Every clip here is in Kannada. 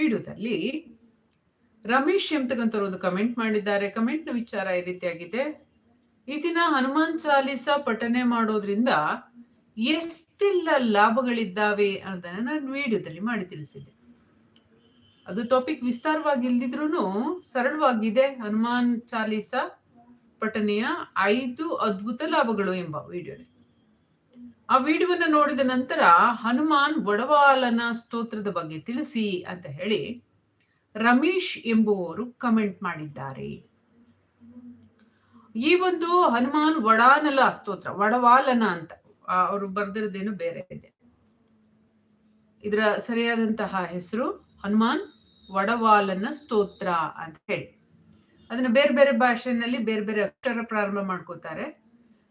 ವಿಡಿಯೋದಲ್ಲಿ ರಮೇಶ್ ಎಂತಕ್ಕಂಥವ್ರು ಒಂದು ಕಮೆಂಟ್ ಮಾಡಿದ್ದಾರೆ? ಕಮೆಂಟ್ನ ವಿಚಾರ ಈ ರೀತಿಯಾಗಿದೆ. ಈ ದಿನ ಹನುಮಾನ್ ಚಾಲಿಸ ಪಠನೆ ಮಾಡೋದ್ರಿಂದ ಎಷ್ಟೆಲ್ಲ ಲಾಭಗಳಿದ್ದಾವೆ ಅನ್ನೋದನ್ನ ನಾನು ವಿಡಿಯೋದಲ್ಲಿ ಮಾಡಿ ತಿಳಿಸಿದೆ ಅದು ಟಾಪಿಕ್ ವಿಸ್ತಾರವಾಗಿ ಇಲ್ದಿದ್ರು ಸರಳವಾಗಿದೆ. ಹನುಮಾನ್ ಚಾಲಿಸ ಪಠನೆಯ ಐದು ಅದ್ಭುತ ಲಾಭಗಳು ಎಂಬ ವಿಡಿಯೋದಲ್ಲಿ ಆ ವಿಡಿಯೋವನ್ನ ನೋಡಿದ ನಂತರ ಹನುಮಾನ್ ವಡವಾಲನ ಸ್ತೋತ್ರದ ಬಗ್ಗೆ ತಿಳಿಸಿ ಅಂತ ಹೇಳಿ ರಮೇಶ್ ಎಂಬುವವರು ಕಮೆಂಟ್ ಮಾಡಿದ್ದಾರೆ. ಈ ಒಂದು ಹನುಮಾನ್ ವಡಾನಲ ಸ್ತೋತ್ರ, ವಡವಾಲನ ಅಂತ ಅವರು ಬರೆದಿರೋದೇನು ಬೇರೆ ಇದೆ. ಇದರ ಸರಿಯಾದಂತಹ ಹೆಸರು ಹನುಮಾನ್ ವಡವಾಲನ ಸ್ತೋತ್ರ ಅಂತ ಹೇಳಿ. ಅದನ್ನ ಬೇರೆ ಬೇರೆ ಭಾಷೆನಲ್ಲಿ ಬೇರೆ ಬೇರೆ ಅಕ್ಷರ ಪ್ರಾರಂಭ ಮಾಡ್ಕೋತಾರೆ.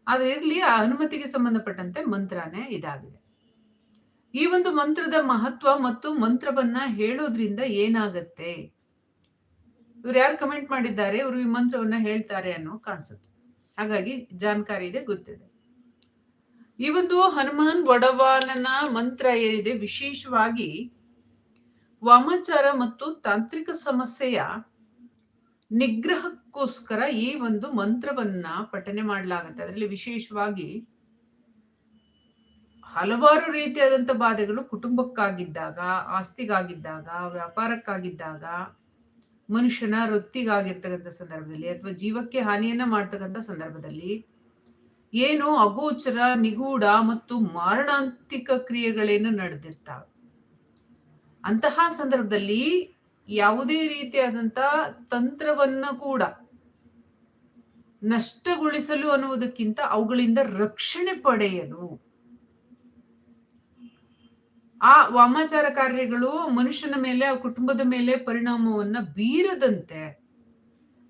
ಆದ್ರೆ ಇರ್ಲಿ, ಆ ಅನುಮತಿಗೆ ಸಂಬಂಧಪಟ್ಟಂತೆ ಮಂತ್ರನೇ ಇದಾಗಿದೆ. ಈ ಒಂದು ಮಂತ್ರದ ಮಹತ್ವ ಮತ್ತು ಮಂತ್ರವನ್ನ ಹೇಳೋದ್ರಿಂದ ಏನಾಗತ್ತೆ? ಇವ್ರು ಯಾರು ಕಮೆಂಟ್ ಮಾಡಿದ್ದಾರೆ, ಇವರು ಈ ಮಂತ್ರವನ್ನ ಹೇಳ್ತಾರೆ ಅನ್ನೋ ಕಾಣಿಸುತ್ತೆ. ಹಾಗಾಗಿ ಜಾನ್ಕಾರಿ ಇದೆ, ಗೊತ್ತಿದೆ. ಈ ಒಂದು ಹನುಮಾನ್ ಒಡವಾಲನ ಮಂತ್ರ ಏನಿದೆ, ವಿಶೇಷವಾಗಿ ವಾಮಾಚಾರ ಮತ್ತು ತಾಂತ್ರಿಕ ಸಮಸ್ಯೆಯ ನಿಗ್ರಹಕ್ಕೋಸ್ಕರ ಈ ಒಂದು ಮಂತ್ರವನ್ನ ಪಠನೆ ಮಾಡಲಾಗುತ್ತೆ. ಅದರಲ್ಲಿ ವಿಶೇಷವಾಗಿ ಹಲವಾರು ರೀತಿಯಾದಂಥ ಬಾಧೆಗಳು ಕುಟುಂಬಕ್ಕಾಗಿದ್ದಾಗ, ಆಸ್ತಿಗಾಗಿದ್ದಾಗ, ವ್ಯಾಪಾರಕ್ಕಾಗಿದ್ದಾಗ, ಮನುಷ್ಯನ ವೃತ್ತಿಗಾಗಿರ್ತಕ್ಕಂಥ ಸಂದರ್ಭದಲ್ಲಿ ಅಥವಾ ಜೀವಕ್ಕೆ ಹಾನಿಯನ್ನ ಮಾಡ್ತಕ್ಕಂಥ ಸಂದರ್ಭದಲ್ಲಿ ಏನು ಅಗೋಚರ, ನಿಗೂಢ ಮತ್ತು ಮಾರಣಾಂತಿಕ ಕ್ರಿಯೆಗಳೇನು ನಡೆದಿರ್ತಾವೆ? ಅಂತಹ ಸಂದರ್ಭದಲ್ಲಿ ಯಾವುದೇ ರೀತಿಯಾದಂತ ತಂತ್ರವನ್ನ ಕೂಡ ನಷ್ಟಗೊಳಿಸಲು ಅನ್ನುವುದಕ್ಕಿಂತ ಅವುಗಳಿಂದ ರಕ್ಷಣೆ ಪಡೆಯಲು. ಆ ವಾಮಾಚಾರ ಕಾರ್ಯಗಳು ಮನುಷ್ಯನ ಮೇಲೆ, ಆ ಕುಟುಂಬದ ಮೇಲೆ ಪರಿಣಾಮವನ್ನ ಬೀರದಂತೆ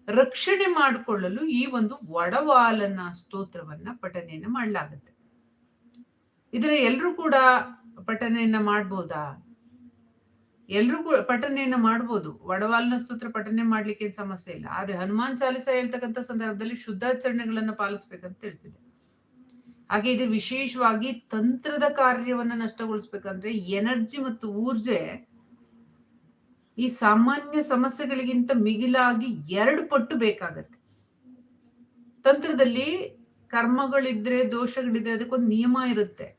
ರಕ್ಷಣೆ ಮಾಡಿಕೊಳ್ಳಲು ಈ ಒಂದು ವಡವಾಲನ ಸ್ತೋತ್ರವನ್ನ ಪಠನೆಯನ್ನ ಮಾಡಲಾಗುತ್ತೆ. ಇದರ ಎಲ್ಲರೂ ಕೂಡ ಪಠನೆಯನ್ನ ಮಾಡ್ಬೋದಾ? ಎಲ್ರೂ ಕೂಡ ಪಠನೆಯನ್ನ ಮಾಡ್ಬೋದು. ವಡವಾಲ್ನ ಸ್ತೋತ್ರ ಪಠನೆ ಮಾಡ್ಲಿಕ್ಕೆ ಏನ್ ಸಮಸ್ಯೆ ಇಲ್ಲ. ಆದ್ರೆ ಹನುಮಾನ್ ಚಾಲಿಸ ಹೇಳ್ತಕ್ಕಂಥ ಸಂದರ್ಭದಲ್ಲಿ ಶುದ್ಧಾಚರಣೆಗಳನ್ನ ಪಾಲಿಸ್ಬೇಕಂತ ತಿಳಿಸಿದೆ. ಹಾಗೆ ಇದು ವಿಶೇಷವಾಗಿ ತಂತ್ರದ ಕಾರ್ಯವನ್ನ ನಷ್ಟಗೊಳಿಸ್ಬೇಕಂದ್ರೆ ಎನರ್ಜಿ ಮತ್ತು ಊರ್ಜೆ ಈ ಸಾಮಾನ್ಯ ಸಮಸ್ಯೆಗಳಿಗಿಂತ ಮಿಗಿಲಾಗಿ ಎರಡು ಪಟ್ಟು ಬೇಕಾಗತ್ತೆ. ತಂತ್ರದಲ್ಲಿ ಕರ್ಮಗಳಿದ್ರೆ, ದೋಷಗಳಿದ್ರೆ ಅದಕ್ಕೊಂದು ನಿಯಮ ಇರುತ್ತೆ.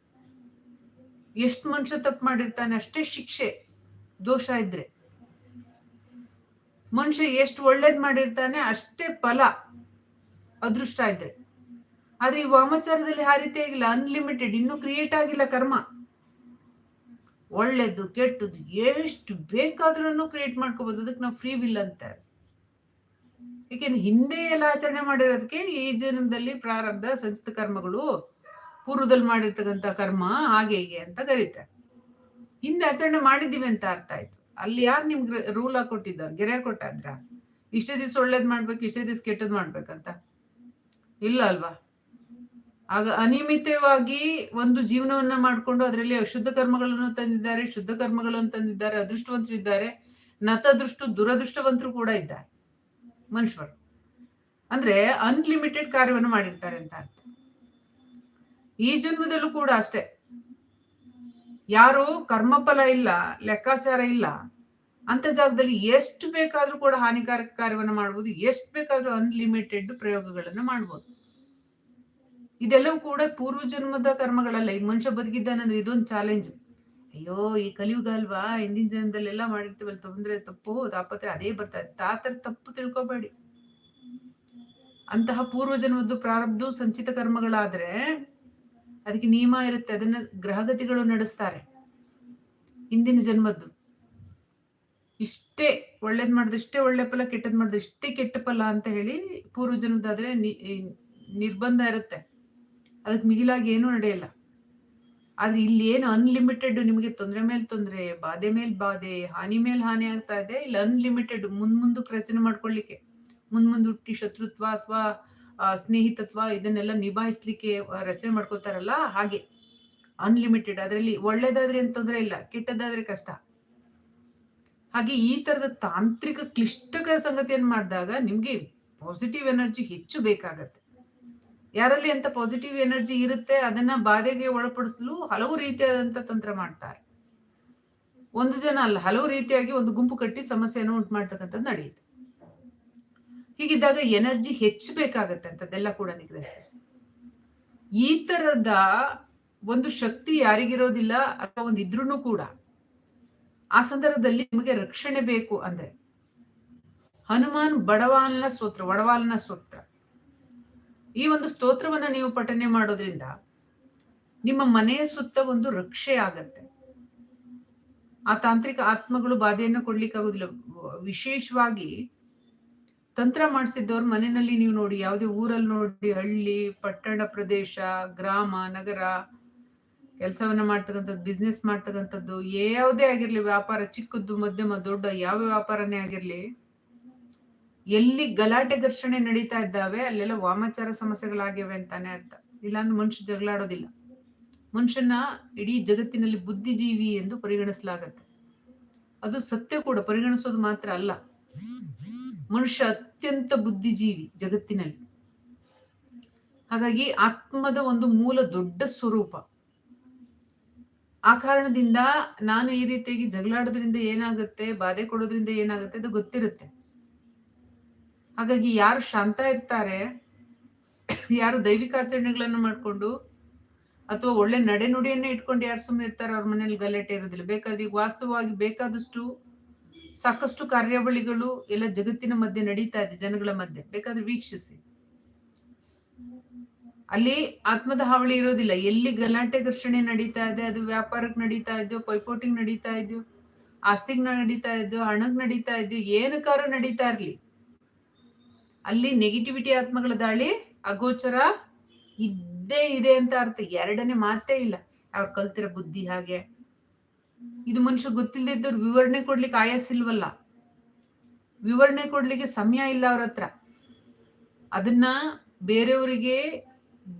ಎಷ್ಟು ಮನುಷ್ಯ ತಪ್ಪು ಮಾಡಿರ್ತಾನೆ ಅಷ್ಟೇ ಶಿಕ್ಷೆ. ದೋಷ ಇದ್ರೆ. ಮನುಷ್ಯ ಎಷ್ಟು ಒಳ್ಳೇದ್ ಮಾಡಿರ್ತಾನೆ ಅಷ್ಟೇ ಫಲ, ಅದೃಷ್ಟ ಇದ್ರೆ. ಆದ್ರೆ ಈ ವಾಮಾಚಾರದಲ್ಲಿ ಆ ರೀತಿ ಆಗಿಲ್ಲ ಅನ್ಲಿಮಿಟೆಡ್ ಇನ್ನೂ ಕ್ರಿಯೇಟ್ ಆಗಿಲ್ಲ ಕರ್ಮ. ಒಳ್ಳೇದು, ಕೆಟ್ಟದ್ದು, ಎಷ್ಟು ಬೇಕಾದ್ರೂ ಕ್ರಿಯೇಟ್ ಮಾಡ್ಕೋಬಹುದು ಅದಕ್ಕೆ ನಾವು ಫ್ರೀ ವಿಲ್ ಅಂತಾರೆ. ಏಕೆಂದ್ರೆ ಹಿಂದೆ ಎಲ್ಲ ಆಚರಣೆ ಮಾಡಿರೋದಕ್ಕೆ ಈ ಜನ್ಮದಲ್ಲಿ ಪ್ರಾರಬ್ಧ ಸಂಚಿತ ಕರ್ಮಗಳು ಪೂರ್ವದಲ್ಲಿ ಮಾಡಿರ್ತಕ್ಕಂಥ ಕರ್ಮ ಹಾಗೆ ಹೀಗೆ ಅಂತ ಕರೀತಾರೆ. ಹಿಂದೆ ಆಚರಣೆ ಮಾಡಿದ್ದೀವಿ ಅಂತ ಅರ್ಥ ಆಯ್ತು. ಅಲ್ಲಿ ಯಾರು ನಿಮ್ಗೆ ರೂಲ್ ಹಾಕೊಟ್ಟಿದ್ದ ಗೆರೆ ಕೊಟ್ಟಾದ್ರ? ಇಷ್ಟೇ ದಿವ್ಸ ಒಳ್ಳೇದ್ ಮಾಡ್ಬೇಕು, ಇಷ್ಟೇ ದಿವ್ಸ ಕೆಟ್ಟದ್ ಮಾಡ್ಬೇಕಂತ? ಇಲ್ಲ ಅಲ್ವಾ? ಆಗ ಅನಿಯಮಿತವಾಗಿ ಒಂದು ಜೀವನವನ್ನ ಮಾಡ್ಕೊಂಡು ಅದರಲ್ಲಿ ಅಶುದ್ಧ ಕರ್ಮಗಳನ್ನು ತಂದಿದ್ದಾರೆ, ಶುದ್ಧ ಕರ್ಮಗಳನ್ನು ತಂದಿದ್ದಾರೆ, ಅದೃಷ್ಟವಂತರು ಇದ್ದಾರೆ, ನತದೃಷ್ಟು, ದುರದೃಷ್ಟವಂತರು ಕೂಡ ಇದ್ದಾರೆ ಮನುಷ್ಯರು. ಅಂದ್ರೆ ಅನ್ಲಿಮಿಟೆಡ್ ಕಾರ್ಯವನ್ನು ಮಾಡಿರ್ತಾರೆ ಅಂತ ಅರ್ಥ. ಈ ಜನ್ಮದಲ್ಲೂ ಕೂಡ ಅಷ್ಟೇ. ಯಾರು ಕರ್ಮಫಲ ಇಲ್ಲ, ಲೆಕ್ಕಾಚಾರ ಇಲ್ಲ, ಅಂತ ಜಾಗದಲ್ಲಿ ಎಷ್ಟು ಬೇಕಾದ್ರೂ ಕೂಡ ಹಾನಿಕಾರಕ ಕಾರ್ಯವನ್ನು ಮಾಡ್ಬೋದು, ಎಷ್ಟು ಬೇಕಾದ್ರೂ ಅನ್ಲಿಮಿಟೆಡ್ ಪ್ರಯೋಗಗಳನ್ನು ಮಾಡ್ಬೋದು. ಇದೆಲ್ಲವೂ ಕೂಡ ಪೂರ್ವ ಜನ್ಮದ ಕರ್ಮಗಳಲ್ಲ ಈ ಮನುಷ್ಯ ಬದುಕಿದ್ದಾನಂದ್ರೆ ಇದೊಂದು ಚಾಲೆಂಜ್ ಅಯ್ಯೋ, ಈ ಕಲಿಯುಗ ಅಲ್ವಾ? ಹಿಂದಿನ ಜನ್ಮದಲ್ಲೆಲ್ಲ ಮಾಡಿರ್ತೀವಲ್ಲ, ತೊಂದ್ರೆ, ತಪ್ಪು ತಾಪತ್ರೆ ಅದೇ ಬರ್ತಾ ತಾತರ ತಪ್ಪು ತಿಳ್ಕೊಬೇಡಿ. ಅಂತಹ ಪೂರ್ವ ಜನ್ಮದ್ದು ಪ್ರಾರಬ್ಧ ಸಂಚಿತ ಕರ್ಮಗಳಾದ್ರೆ ಅದಕ್ಕೆ ನಿಯಮ ಇರುತ್ತೆ, ಅದನ್ನ ಗ್ರಹಗತಿಗಳು ನಡೆಸ್ತಾರೆ. ಹಿಂದಿನ ಜನ್ಮದ್ದು. ಇಷ್ಟೇ ಒಳ್ಳೇದ್ ಮಾಡಿದ್ರೆ ಇಷ್ಟೇ ಒಳ್ಳೆ ಫಲ, ಕೆಟ್ಟದ್ ಮಾಡಿದ್ರೆ ಇಷ್ಟೇ ಕೆಟ್ಟ ಫಲ ಅಂತ ಹೇಳಿ ಪೂರ್ವ ಜನ್ಮದಾದ್ರೆ ನಿರ್ಬಂಧ ಇರುತ್ತೆ. ಅದಕ್ಕೆ ಮಿಗಿಲಾಗಿ ಏನೂ ನಡೆಯಲ್ಲ. ಆದ್ರೆ ಇಲ್ಲಿ ಏನು ಅನ್ಲಿಮಿಟೆಡ್ ನಿಮಗೆ ತೊಂದರೆ ಮೇಲೆ ತೊಂದರೆ, ಬಾಧೆ ಮೇಲೆ ಬಾಧೆ, ಹಾನಿ ಮೇಲೆ ಹಾನಿ ಆಗ್ತಾ ಇದೆ. ಇಲ್ಲಿ ಅನ್ಲಿಮಿಟೆಡ್ ಮುಂದ್ ಮುಂದಕ್ಕೆ ರಚನೆ ಮಾಡ್ಕೊಳ್ಳಿಕ್ಕೆ ಮುಂದ್ ಮುಂದ್ ಹುಟ್ಟಿ ಶತ್ರುತ್ವ ಅಥವಾ ಸ್ನೇಹಿತತ್ವ ಇದನ್ನೆಲ್ಲ ನಿಭಾಯಿಸ್ಲಿಕ್ಕೆ ರಚನೆ ಮಾಡ್ಕೋತಾರಲ್ಲ ಹಾಗೆ. ಅನ್ಲಿಮಿಟೆಡ್ ಅದರಲ್ಲಿ ಒಳ್ಳೇದಾದ್ರೆ ಏನು ತೊಂದರೆ ಇಲ್ಲ, ಕೆಟ್ಟದಾದ್ರೆ ಕಷ್ಟ. ಹಾಗೆ ಈ ತರದ ತಾಂತ್ರಿಕ ಕ್ಲಿಷ್ಟಕರ ಸಂಗತಿಯನ್ನು ಮಾಡಿದಾಗ ನಿಮಗೆ ಪಾಸಿಟಿವ್ ಎನರ್ಜಿ ಹೆಚ್ಚು ಬೇಕಾಗತ್ತೆ. ಯಾರಲ್ಲಿ ಅಂತ ಪಾಸಿಟಿವ್ ಎನರ್ಜಿ ಇರುತ್ತೆ, ಅದನ್ನ ಬಾಧೆಗೆ ಒಳಪಡಿಸಲು ಹಲವು ರೀತಿಯಾದಂಥ ತಂತ್ರ ಮಾಡ್ತಾರೆ. ಒಂದು ಜನ ಅಲ್ಲ, ಹಲವು ರೀತಿಯಾಗಿ ಒಂದು ಗುಂಪು ಕಟ್ಟಿ ಸಮಸ್ಯೆಯನ್ನು ಉಂಟು ಮಾಡ್ತಕ್ಕಂಥದ್ದು ನಡೆಯುತ್ತೆ. ಹೀಗಿದ್ದಾಗ ಎನರ್ಜಿ ಹೆಚ್ಚಬೇಕಾಗತ್ತೆ ಅಂತದೆಲ್ಲ ಕೂಡ ನಿಗ್ರಹಿಸ್ತಾರೆ. ಈ ತರದ ಒಂದು ಶಕ್ತಿ ಯಾರಿಗಿರೋದಿಲ್ಲ ಅಥವಾ ಒಂದು ಇದ್ರೂ ಕೂಡ ಆ ಸಂದರ್ಭದಲ್ಲಿ ನಿಮಗೆ ರಕ್ಷಣೆ ಬೇಕು ಅಂದ್ರೆ ಹನುಮಾನ್ ಬಡವಾಲ್ನ ಸ್ತೋತ್ರ ಒಡವಾಲ್ನ ಸ್ತೋತ್ರ. ಈ ಒಂದು ಸ್ತೋತ್ರವನ್ನ ನೀವು ಪಠನೆ ಮಾಡೋದ್ರಿಂದ ನಿಮ್ಮ ಮನೆಯ ಸುತ್ತ ಒಂದು ರಕ್ಷೆ ಆಗತ್ತೆ. ಆ ತಾಂತ್ರಿಕ ಆತ್ಮಗಳು ಬಾಧೆಯನ್ನು ಕೊಡ್ಲಿಕ್ಕಾಗೋದಿಲ್ಲ. ವಿಶೇಷವಾಗಿ ತಂತ್ರ ಮಾಡಿಸಿದ್ದವ್ರ ಮನೆಯಲ್ಲಿ ನೀವು ನೋಡಿ, ಯಾವುದೇ ಊರಲ್ಲಿ ನೋಡಿ, ಹಳ್ಳಿ, ಪಟ್ಟಣ ಪ್ರದೇಶ, ಗ್ರಾಮ, ನಗರ, ಕೆಲಸವನ್ನ ಮಾಡ್ತಕ್ಕಂಥದ್ದು ಬಿಸ್ನೆಸ್ ಮಾಡ್ತಕ್ಕಂಥದ್ದು ಯಾವುದೇ ಆಗಿರ್ಲಿ, ವ್ಯಾಪಾರ ಚಿಕ್ಕದ್ದು, ಮಧ್ಯಮ, ದೊಡ್ಡ, ಯಾವ ವ್ಯಾಪಾರನೇ ಆಗಿರ್ಲಿ, ಎಲ್ಲಿ ಗಲಾಟೆ ಘರ್ಷಣೆ ನಡೀತಾ ಇದ್ದಾವೆ, ಅಲ್ಲೆಲ್ಲ ವಾಮಾಚಾರ ಸಮಸ್ಯೆಗಳಾಗಿವೆ ಅಂತಾನೆ ಅರ್ಥ. ಇಲ್ಲಾಂದ್ರೆ ಮನುಷ್ಯ ಜಗಳಾಡೋದಿಲ್ಲ. ಮನುಷ್ಯನ ಇಡೀ ಜಗತ್ತಿನಲ್ಲಿ ಬುದ್ಧಿಜೀವಿ ಎಂದು ಪರಿಗಣಿಸಲಾಗತ್ತೆ. ಅದು ಸತ್ಯ ಕೂಡ, ಪರಿಗಣಿಸೋದು ಮಾತ್ರ ಅಲ್ಲ. ಮನುಷ್ಯ ಅತ್ಯಂತ ಬುದ್ಧಿಜೀವಿ ಜಗತ್ತಿನಲ್ಲಿ. ಹಾಗಾಗಿ ಆತ್ಮದ ಒಂದು ಮೂಲ ದೊಡ್ಡ ಸ್ವರೂಪ. ಆ ಕಾರಣದಿಂದ ನಾನು ಈ ರೀತಿಯಾಗಿ ಜಗಳಾಡೋದ್ರಿಂದ ಏನಾಗುತ್ತೆ, ಬಾಧೆ ಕೊಡೋದ್ರಿಂದ ಏನಾಗುತ್ತೆ ಅದು ಗೊತ್ತಿರುತ್ತೆ. ಹಾಗಾಗಿ ಯಾರು ಶಾಂತ ಇರ್ತಾರೆ, ಯಾರು ದೈವಿಕ ಆಚರಣೆಗಳನ್ನು ಮಾಡಿಕೊಂಡು ಅಥವಾ ಒಳ್ಳೆ ನಡೆ ನುಡಿಯನ್ನೇ ಇಟ್ಕೊಂಡು ಯಾರು ಸುಮ್ಮನೆ ಇರ್ತಾರೆ, ಅವ್ರ ಮನೇಲಿ ಗಲಾಟೆ ಇರೋದಿಲ್ಲ. ಬೇಕಾದ್ರೆ ಈಗ ವಾಸ್ತವವಾಗಿ ಬೇಕಾದಷ್ಟು ಸಾಕಷ್ಟು ಕಾರ್ಯಾವಳಿಗಳು ಎಲ್ಲ ಜಗತ್ತಿನ ಮಧ್ಯೆ ನಡೀತಾ ಇದೆ, ಜನಗಳ ಮಧ್ಯೆ. ಬೇಕಾದ್ರೆ ವೀಕ್ಷಿಸಿ. ಅಲ್ಲಿ ಆತ್ಮದ ಹಾವಳಿ ಇರೋದಿಲ್ಲ. ಎಲ್ಲಿ ಗಲಾಟೆ ಘರ್ಷಣೆ ನಡೀತಾ ಇದೆ, ಅದು ವ್ಯಾಪಾರಕ್ಕೆ ನಡೀತಾ ಇದೆಯೋ, ಪೈಪೋಟಿಗೆ ನಡೀತಾ ಇದೆಯೋ, ಆಸ್ತಿಗ್ ನಡೀತಾ ಇದೆಯೋ, ಹಣಗ್ ನಡೀತಾ ಇದೆಯೋ ಏನಕ್ಕಾರ ನಡೀತಾ ಇರ್ಲಿ. ಅಲ್ಲಿ ನೆಗೆಟಿವಿಟಿ ಆತ್ಮಗಳ ದಾಳಿ, ಅಗೋಚರ ಇದ್ದೇ ಇದೆ ಅಂತ ಅರ್ಥ. ಎರಡನೇ ಮಾತೇ ಇಲ್ಲ. ಅವ್ರು ಕಲ್ತಿರೋ ಬುದ್ಧಿ ಹಾಗೆ ಇದು ಮನುಷ್ಯ ಗೊತ್ತಿಲ್ಲದಿದ್ದವ್ರು ವಿವರಣೆ ಕೊಡ್ಲಿಕ್ಕೆ ಆಯಸ್ಸಿಲ್ವಲ್ಲ ವಿವರಣೆ ಕೊಡ್ಲಿಕ್ಕೆ ಸಮಯ ಇಲ್ಲ ಅವ್ರ ಹತ್ರ. ಅದನ್ನ ಬೇರೆಯವರಿಗೆ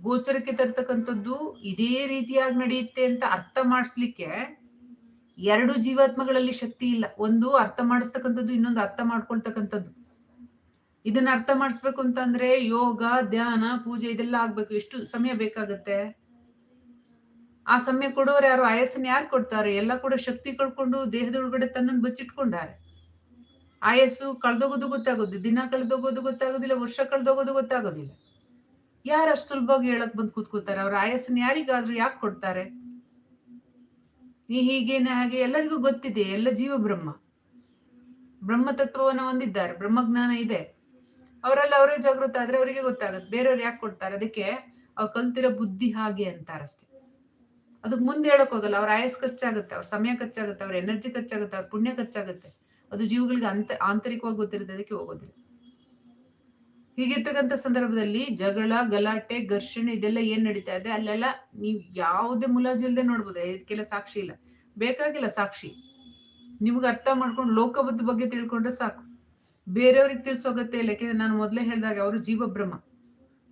ಗೋಚರಕ್ಕೆ ತರ್ತಕ್ಕಂಥದ್ದು ಇದೇ ರೀತಿಯಾಗಿ ನಡೆಯುತ್ತೆ ಅಂತ ಅರ್ಥ ಮಾಡಿಸ್ಲಿಕ್ಕೆ ಎರಡು ಜೀವಾತ್ಮಗಳಲ್ಲಿ ಶಕ್ತಿ ಇಲ್ಲ. ಒಂದು ಅರ್ಥ ಮಾಡಿಸ್ತಕ್ಕಂಥದ್ದು, ಇನ್ನೊಂದು ಅರ್ಥ ಮಾಡ್ಕೊಳ್ತಕ್ಕಂಥದ್ದು. ಇದನ್ನ ಅರ್ಥ ಮಾಡಿಸ್ಬೇಕು ಅಂತಂದ್ರೆ ಯೋಗ, ಧ್ಯಾನ, ಪೂಜೆ ಇದೆಲ್ಲ ಆಗ್ಬೇಕು. ಎಷ್ಟು ಸಮಯ ಬೇಕಾಗತ್ತೆ? ಆ ಸಮಯ ಕೊಡೋರು ಯಾರು? ಆಯಸ್ಸನ್ನ ಯಾರು ಕೊಡ್ತಾರೆ? ಎಲ್ಲ ಕೂಡ ಶಕ್ತಿ ಕಳ್ಕೊಂಡು ದೇಹದೊಳಗಡೆ ತನ್ನನ್ನು ಬಚ್ಚಿಟ್ಕೊಂಡಾರೆ. ಆಯಸ್ಸು ಕಳೆದೋಗೋದು ಗೊತ್ತಾಗೋದು, ದಿನ ಕಳೆದೋಗೋದು ಗೊತ್ತಾಗೋದಿಲ್ಲ, ವರ್ಷ ಕಳೆದೋಗೋದು ಗೊತ್ತಾಗೋದಿಲ್ಲ. ಯಾರು ಅಷ್ಟು ಸುಲಭವಾಗಿ ಹೇಳಕ್ ಬಂದು ಕೂತ್ಕೋತಾರೆ ಅವ್ರ ಆಯಸ್ಸನ್ನ ಯಾರಿಗಾದ್ರೂ ಯಾಕೆ ಕೊಡ್ತಾರೆ? ನೀ ಹೀಗೇನೆ ಹಾಗೆ ಎಲ್ಲರಿಗೂ ಗೊತ್ತಿದೆ, ಎಲ್ಲ ಜೀವ ಬ್ರಹ್ಮ. ಬ್ರಹ್ಮ ತತ್ವವನ್ನು ಹೊಂದಿದ್ದಾರೆ, ಬ್ರಹ್ಮಜ್ಞಾನ ಇದೆ. ಅವರೆಲ್ಲ ಅವರೇ ಜಾಗೃತ ಆದ್ರೆ ಅವರಿಗೆ ಗೊತ್ತಾಗುತ್ತೆ, ಬೇರೆಯವ್ರು ಯಾಕೆ ಕೊಡ್ತಾರೆ? ಅದಕ್ಕೆ ಅವ್ರು ಕಲ್ತಿರೋ ಬುದ್ಧಿ ಹಾಗೆ ಅಂತಾರಷ್ಟೇ ಅದಕ್ಕೆ ಮುಂದೆ ಹೇಳಕ್ ಹೋಗಲ್ಲ. ಅವ್ರ ಆಯಸ್ ಖರ್ಚಾಗುತ್ತೆ, ಅವ್ರ ಸಮಯ ಖರ್ಚಾಗುತ್ತೆ, ಅವ್ರ ಎನರ್ಜಿ ಖರ್ಚಾಗುತ್ತೆ, ಅವ್ರ ಪುಣ್ಯ ಖರ್ಚಾಗುತ್ತೆ. ಅದು ಜೀವಗಳಿಗೆ ಅಂತ, ಆಂತರಿಕವಾಗಿ ಗೊತ್ತಿರುತ್ತೆ ಅದಕ್ಕೆ ಹೋಗೋದಿಲ್ಲ. ಹೀಗಿರ್ತಕ್ಕಂಥ ಸಂದರ್ಭದಲ್ಲಿ ಜಗಳ, ಗಲಾಟೆ, ಘರ್ಷಣೆ ಇದೆಲ್ಲ ಏನ್ ನಡೀತಾ ಇದೆ? ಅಲ್ಲೆಲ್ಲ ನೀವು ಯಾವುದೇ ಮುಲಾಜಿಲ್ದೆ ನೋಡ್ಬೋದು. ಇದಕ್ಕೆಲ್ಲ ಸಾಕ್ಷಿ ಇಲ್ಲ. ಬೇಕಾಗಿಲ್ಲ ಸಾಕ್ಷಿ. ನಿಮ್ಗೆ ಅರ್ಥ ಮಾಡ್ಕೊಂಡು ಲೋಕಬದ್ಧ ಬಗ್ಗೆ ತಿಳ್ಕೊಂಡ್ರೆ ಸಾಕು. ಬೇರೆಯವ್ರಿಗೆ ತಿಳಿಸೋಗತ್ತೆ ಇಲ್ಲ. ಯಾಕೆಂದ್ರೆ ನಾನು ಮೊದಲೇ ಹೇಳಿದಾಗ ಅವರು ಜೀವಬ್ರಹ್ಮ.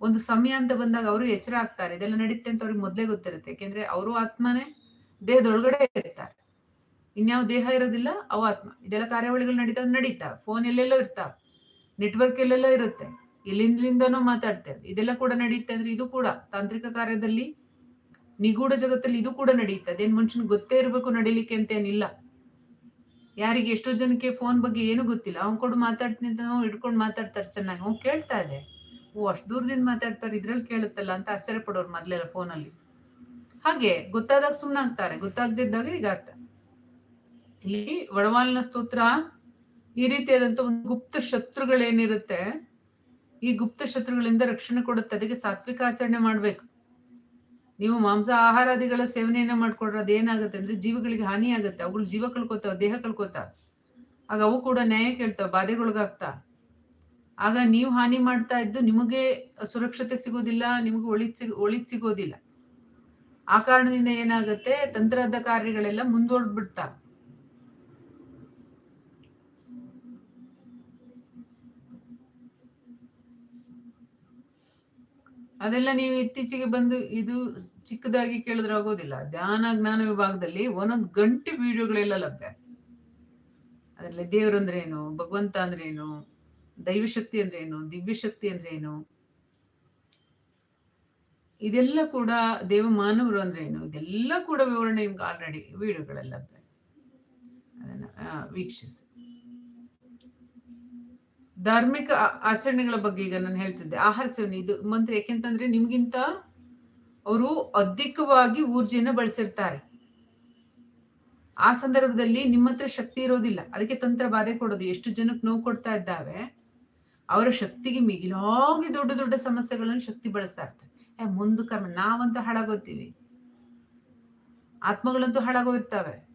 ಒಂದು ಸಮಯ ಅಂತ ಬಂದಾಗ ಅವರು ಎಚ್ಚರ ಆಗ್ತಾರೆ. ಇದೆಲ್ಲ ನಡೀತೆ ಅಂತ ಅವ್ರಿಗೆ ಮೊದಲೇ ಗೊತ್ತಿರುತ್ತೆ. ಯಾಕೆಂದ್ರೆ ಅವರು ಆತ್ಮನೇ ದೇಹದೊಳಗಡೆ ಇರ್ತಾರೆ. ಇನ್ಯಾವ ದೇಹ ಇರೋದಿಲ್ಲ, ಅವ ಆತ್ಮ. ಇದೆಲ್ಲ ಕಾರ್ಯಾವಳಿಗಳು ನಡೀತಾ ನಡೀತಾ ಫೋನ್ ಎಲ್ಲೆಲ್ಲೋ ಇರ್ತಾವ. ನೆಟ್ವರ್ಕ್ ಎಲ್ಲೆಲ್ಲೋ ಇರುತ್ತೆ. ಎಲ್ಲಿಂದಲಿಂದನೋ ಮಾತಾಡ್ತೇವೆ ಇದೆಲ್ಲ ಕೂಡ ನಡೆಯುತ್ತೆ ಅಂದ್ರೆ ಇದು ಕೂಡ ತಾಂತ್ರಿಕ ಕಾರ್ಯದಲ್ಲಿ, ನಿಗೂಢ ಜಗತ್ತಲ್ಲಿ ಇದು ಕೂಡ ನಡೆಯುತ್ತೆ ಅದೇನ್ ಮನುಷ್ಯನ್ ಗೊತ್ತೇ ಇರಬೇಕು ನಡೀಲಿಕ್ಕೆ ಅಂತ ಏನಿಲ್ಲ. ಯಾರಿಗೆ ಎಷ್ಟೋ ಜನಕ್ಕೆ ಫೋನ್ ಬಗ್ಗೆ ಏನು ಗೊತ್ತಿಲ್ಲ. ಅವ್ನು ಕೂಡ ಮಾತಾಡ್ತೀನಿ ಅಂತ ಹಿಡ್ಕೊಂಡು ಮಾತಾಡ್ತಾರೆ ಚೆನ್ನಾಗಿ. ಅವ್ನು ಕೇಳ್ತಾ ಇದೆ. ಓ ಅಷ್ಟು ದೂರದಿಂದ ಮಾತಾಡ್ತಾರೆ, ಇದ್ರಲ್ಲಿ ಕೇಳುತ್ತಲ್ಲ ಅಂತ ಆಶ್ಚರ್ಯ ಪಡೋರು ಮೊದಲೆಲ್ಲ ಫೋನಲ್ಲಿ ಹಾಗೆ ಗೊತ್ತಾದಾಗ ಸುಮ್ಮನೆ ಆಗ್ತಾರೆ, ಗೊತ್ತಾಗದಿದ್ದಾಗ ಈಗ ಆಗ್ತಾರೆ ಇಲ್ಲಿ ಒಳವಾಲ್ನ ಸ್ತೋತ್ರ ಈ ರೀತಿಯಾದಂತ ಒಂದು ಗುಪ್ತ ಶತ್ರುಗಳೇನಿರುತ್ತೆ, ಈ ಗುಪ್ತ ಶತ್ರುಗಳಿಂದ ರಕ್ಷಣೆ ಕೊಡುತ್ತೆ, ಅದಕ್ಕೆ ಸಾತ್ವಿಕ ಆಚರಣೆ ಮಾಡ್ಬೇಕು. ನೀವು ಮಾಂಸ ಆಹಾರಾದಿಗಳ ಸೇವನೆಯನ್ನ ಮಾಡ್ಕೊಡ್ರೆ ಅದೇನಾಗುತ್ತೆ ಅಂದ್ರೆ ಜೀವಗಳಿಗೆ ಹಾನಿ ಆಗುತ್ತೆ ಅವುಗಳು ಜೀವ ಕಳ್ಕೊತಾವ, ದೇಹ ಕಳ್ಕೊತಾವ. ಆಗ ಅವು ಕೂಡ ನ್ಯಾಯ ಕೇಳ್ತಾವ ಬಾಧೆಗೊಳಗಾಗ್ತಾ ಆಗ ನೀವು ಹಾನಿ ಮಾಡ್ತಾ ಇದ್ದು ನಿಮಗೆ ಸುರಕ್ಷತೆ ಸಿಗೋದಿಲ್ಲ, ನಿಮಗೆ ಒಳಿತ್ ಸಿಗ ಒಳಿತ್ ಸಿಗೋದಿಲ್ಲ. ಆ ಕಾರಣದಿಂದ ಏನಾಗುತ್ತೆ? ತಂತ್ರದ ಕಾರ್ಯಗಳೆಲ್ಲ ಮುಂದುವರೆದು ಬಿಡ್ತಾವ ಅದೆಲ್ಲ ನೀವು ಇತ್ತೀಚೆಗೆ ಬಂದು ಇದು ಚಿಕ್ಕದಾಗಿ ಕೇಳಿದ್ರೆ ಆಗೋದಿಲ್ಲ. ಧ್ಯಾನ, ಜ್ಞಾನ ವಿಭಾಗದಲ್ಲಿ ಒಂದೊಂದು ಗಂಟೆ ವಿಡಿಯೋಗಳೆಲ್ಲ ಲಭ್ಯ. ಅದರಲ್ಲಿ ದೇವ್ರಂದ್ರೆ ಏನು ಭಗವಂತ ಅಂದ್ರೇನು ದೈವಶಕ್ತಿ ಅಂದ್ರೆ ಏನು? ದಿವ್ಯ ಶಕ್ತಿ ಅಂದ್ರೆ ಏನು? ಇದೆಲ್ಲ ಕೂಡ ದೇವ ಮಾನವರು ಅಂದ್ರೆ ಏನು? ಇದೆಲ್ಲ ಕೂಡ ವಿವರಣೆ ನಿಮ್ಗೆ ಆಲ್ರೆಡಿ ವೀಡಿಯೋಗಳೆಲ್ಲ ಅದನ್ನ ವೀಕ್ಷಿಸಿ. ಧಾರ್ಮಿಕ ಆಚರಣೆಗಳ ಬಗ್ಗೆ ಈಗ ನಾನು ಹೇಳ್ತಿದ್ದೆ. ಆಹಾರ ಸೇವನೆ, ಇದು ಮಂತ್ರ ಯಾಕೆಂತಂದ್ರೆ ನಿಮ್ಗಿಂತ ಅವರು ಅಧಿಕವಾಗಿ ಊರ್ಜೆಯನ್ನು ಬಳಸಿರ್ತಾರೆ. ಆ ಸಂದರ್ಭದಲ್ಲಿ ನಿಮ್ಮ ಹತ್ರ ಶಕ್ತಿ ಇರೋದಿಲ್ಲ. ಅದಕ್ಕೆ ತಂತ್ರ ಬಾಧೆ ಕೊಡೋದು. ಎಷ್ಟು ಜನಕ್ಕೆ ನೋವು ಕೊಡ್ತಾ ಇದ್ದಾವೆ ಅವರ ಶಕ್ತಿಗೆ ಮಿಗಿಲಾಗಿ ದೊಡ್ಡ ದೊಡ್ಡ ಸಮಸ್ಯೆಗಳನ್ನು ಶಕ್ತಿ ಬಳಸ್ತಾ ಇರ್ತಾರೆ. ಏ, ಮುಂದು ಕರ್ಮ, ನಾವಂತೂ ಹಾಳಾಗೋತೀವಿ ಆತ್ಮಗಳಂತೂ ಹಾಳಾಗೋಗಿರ್ತವೆ.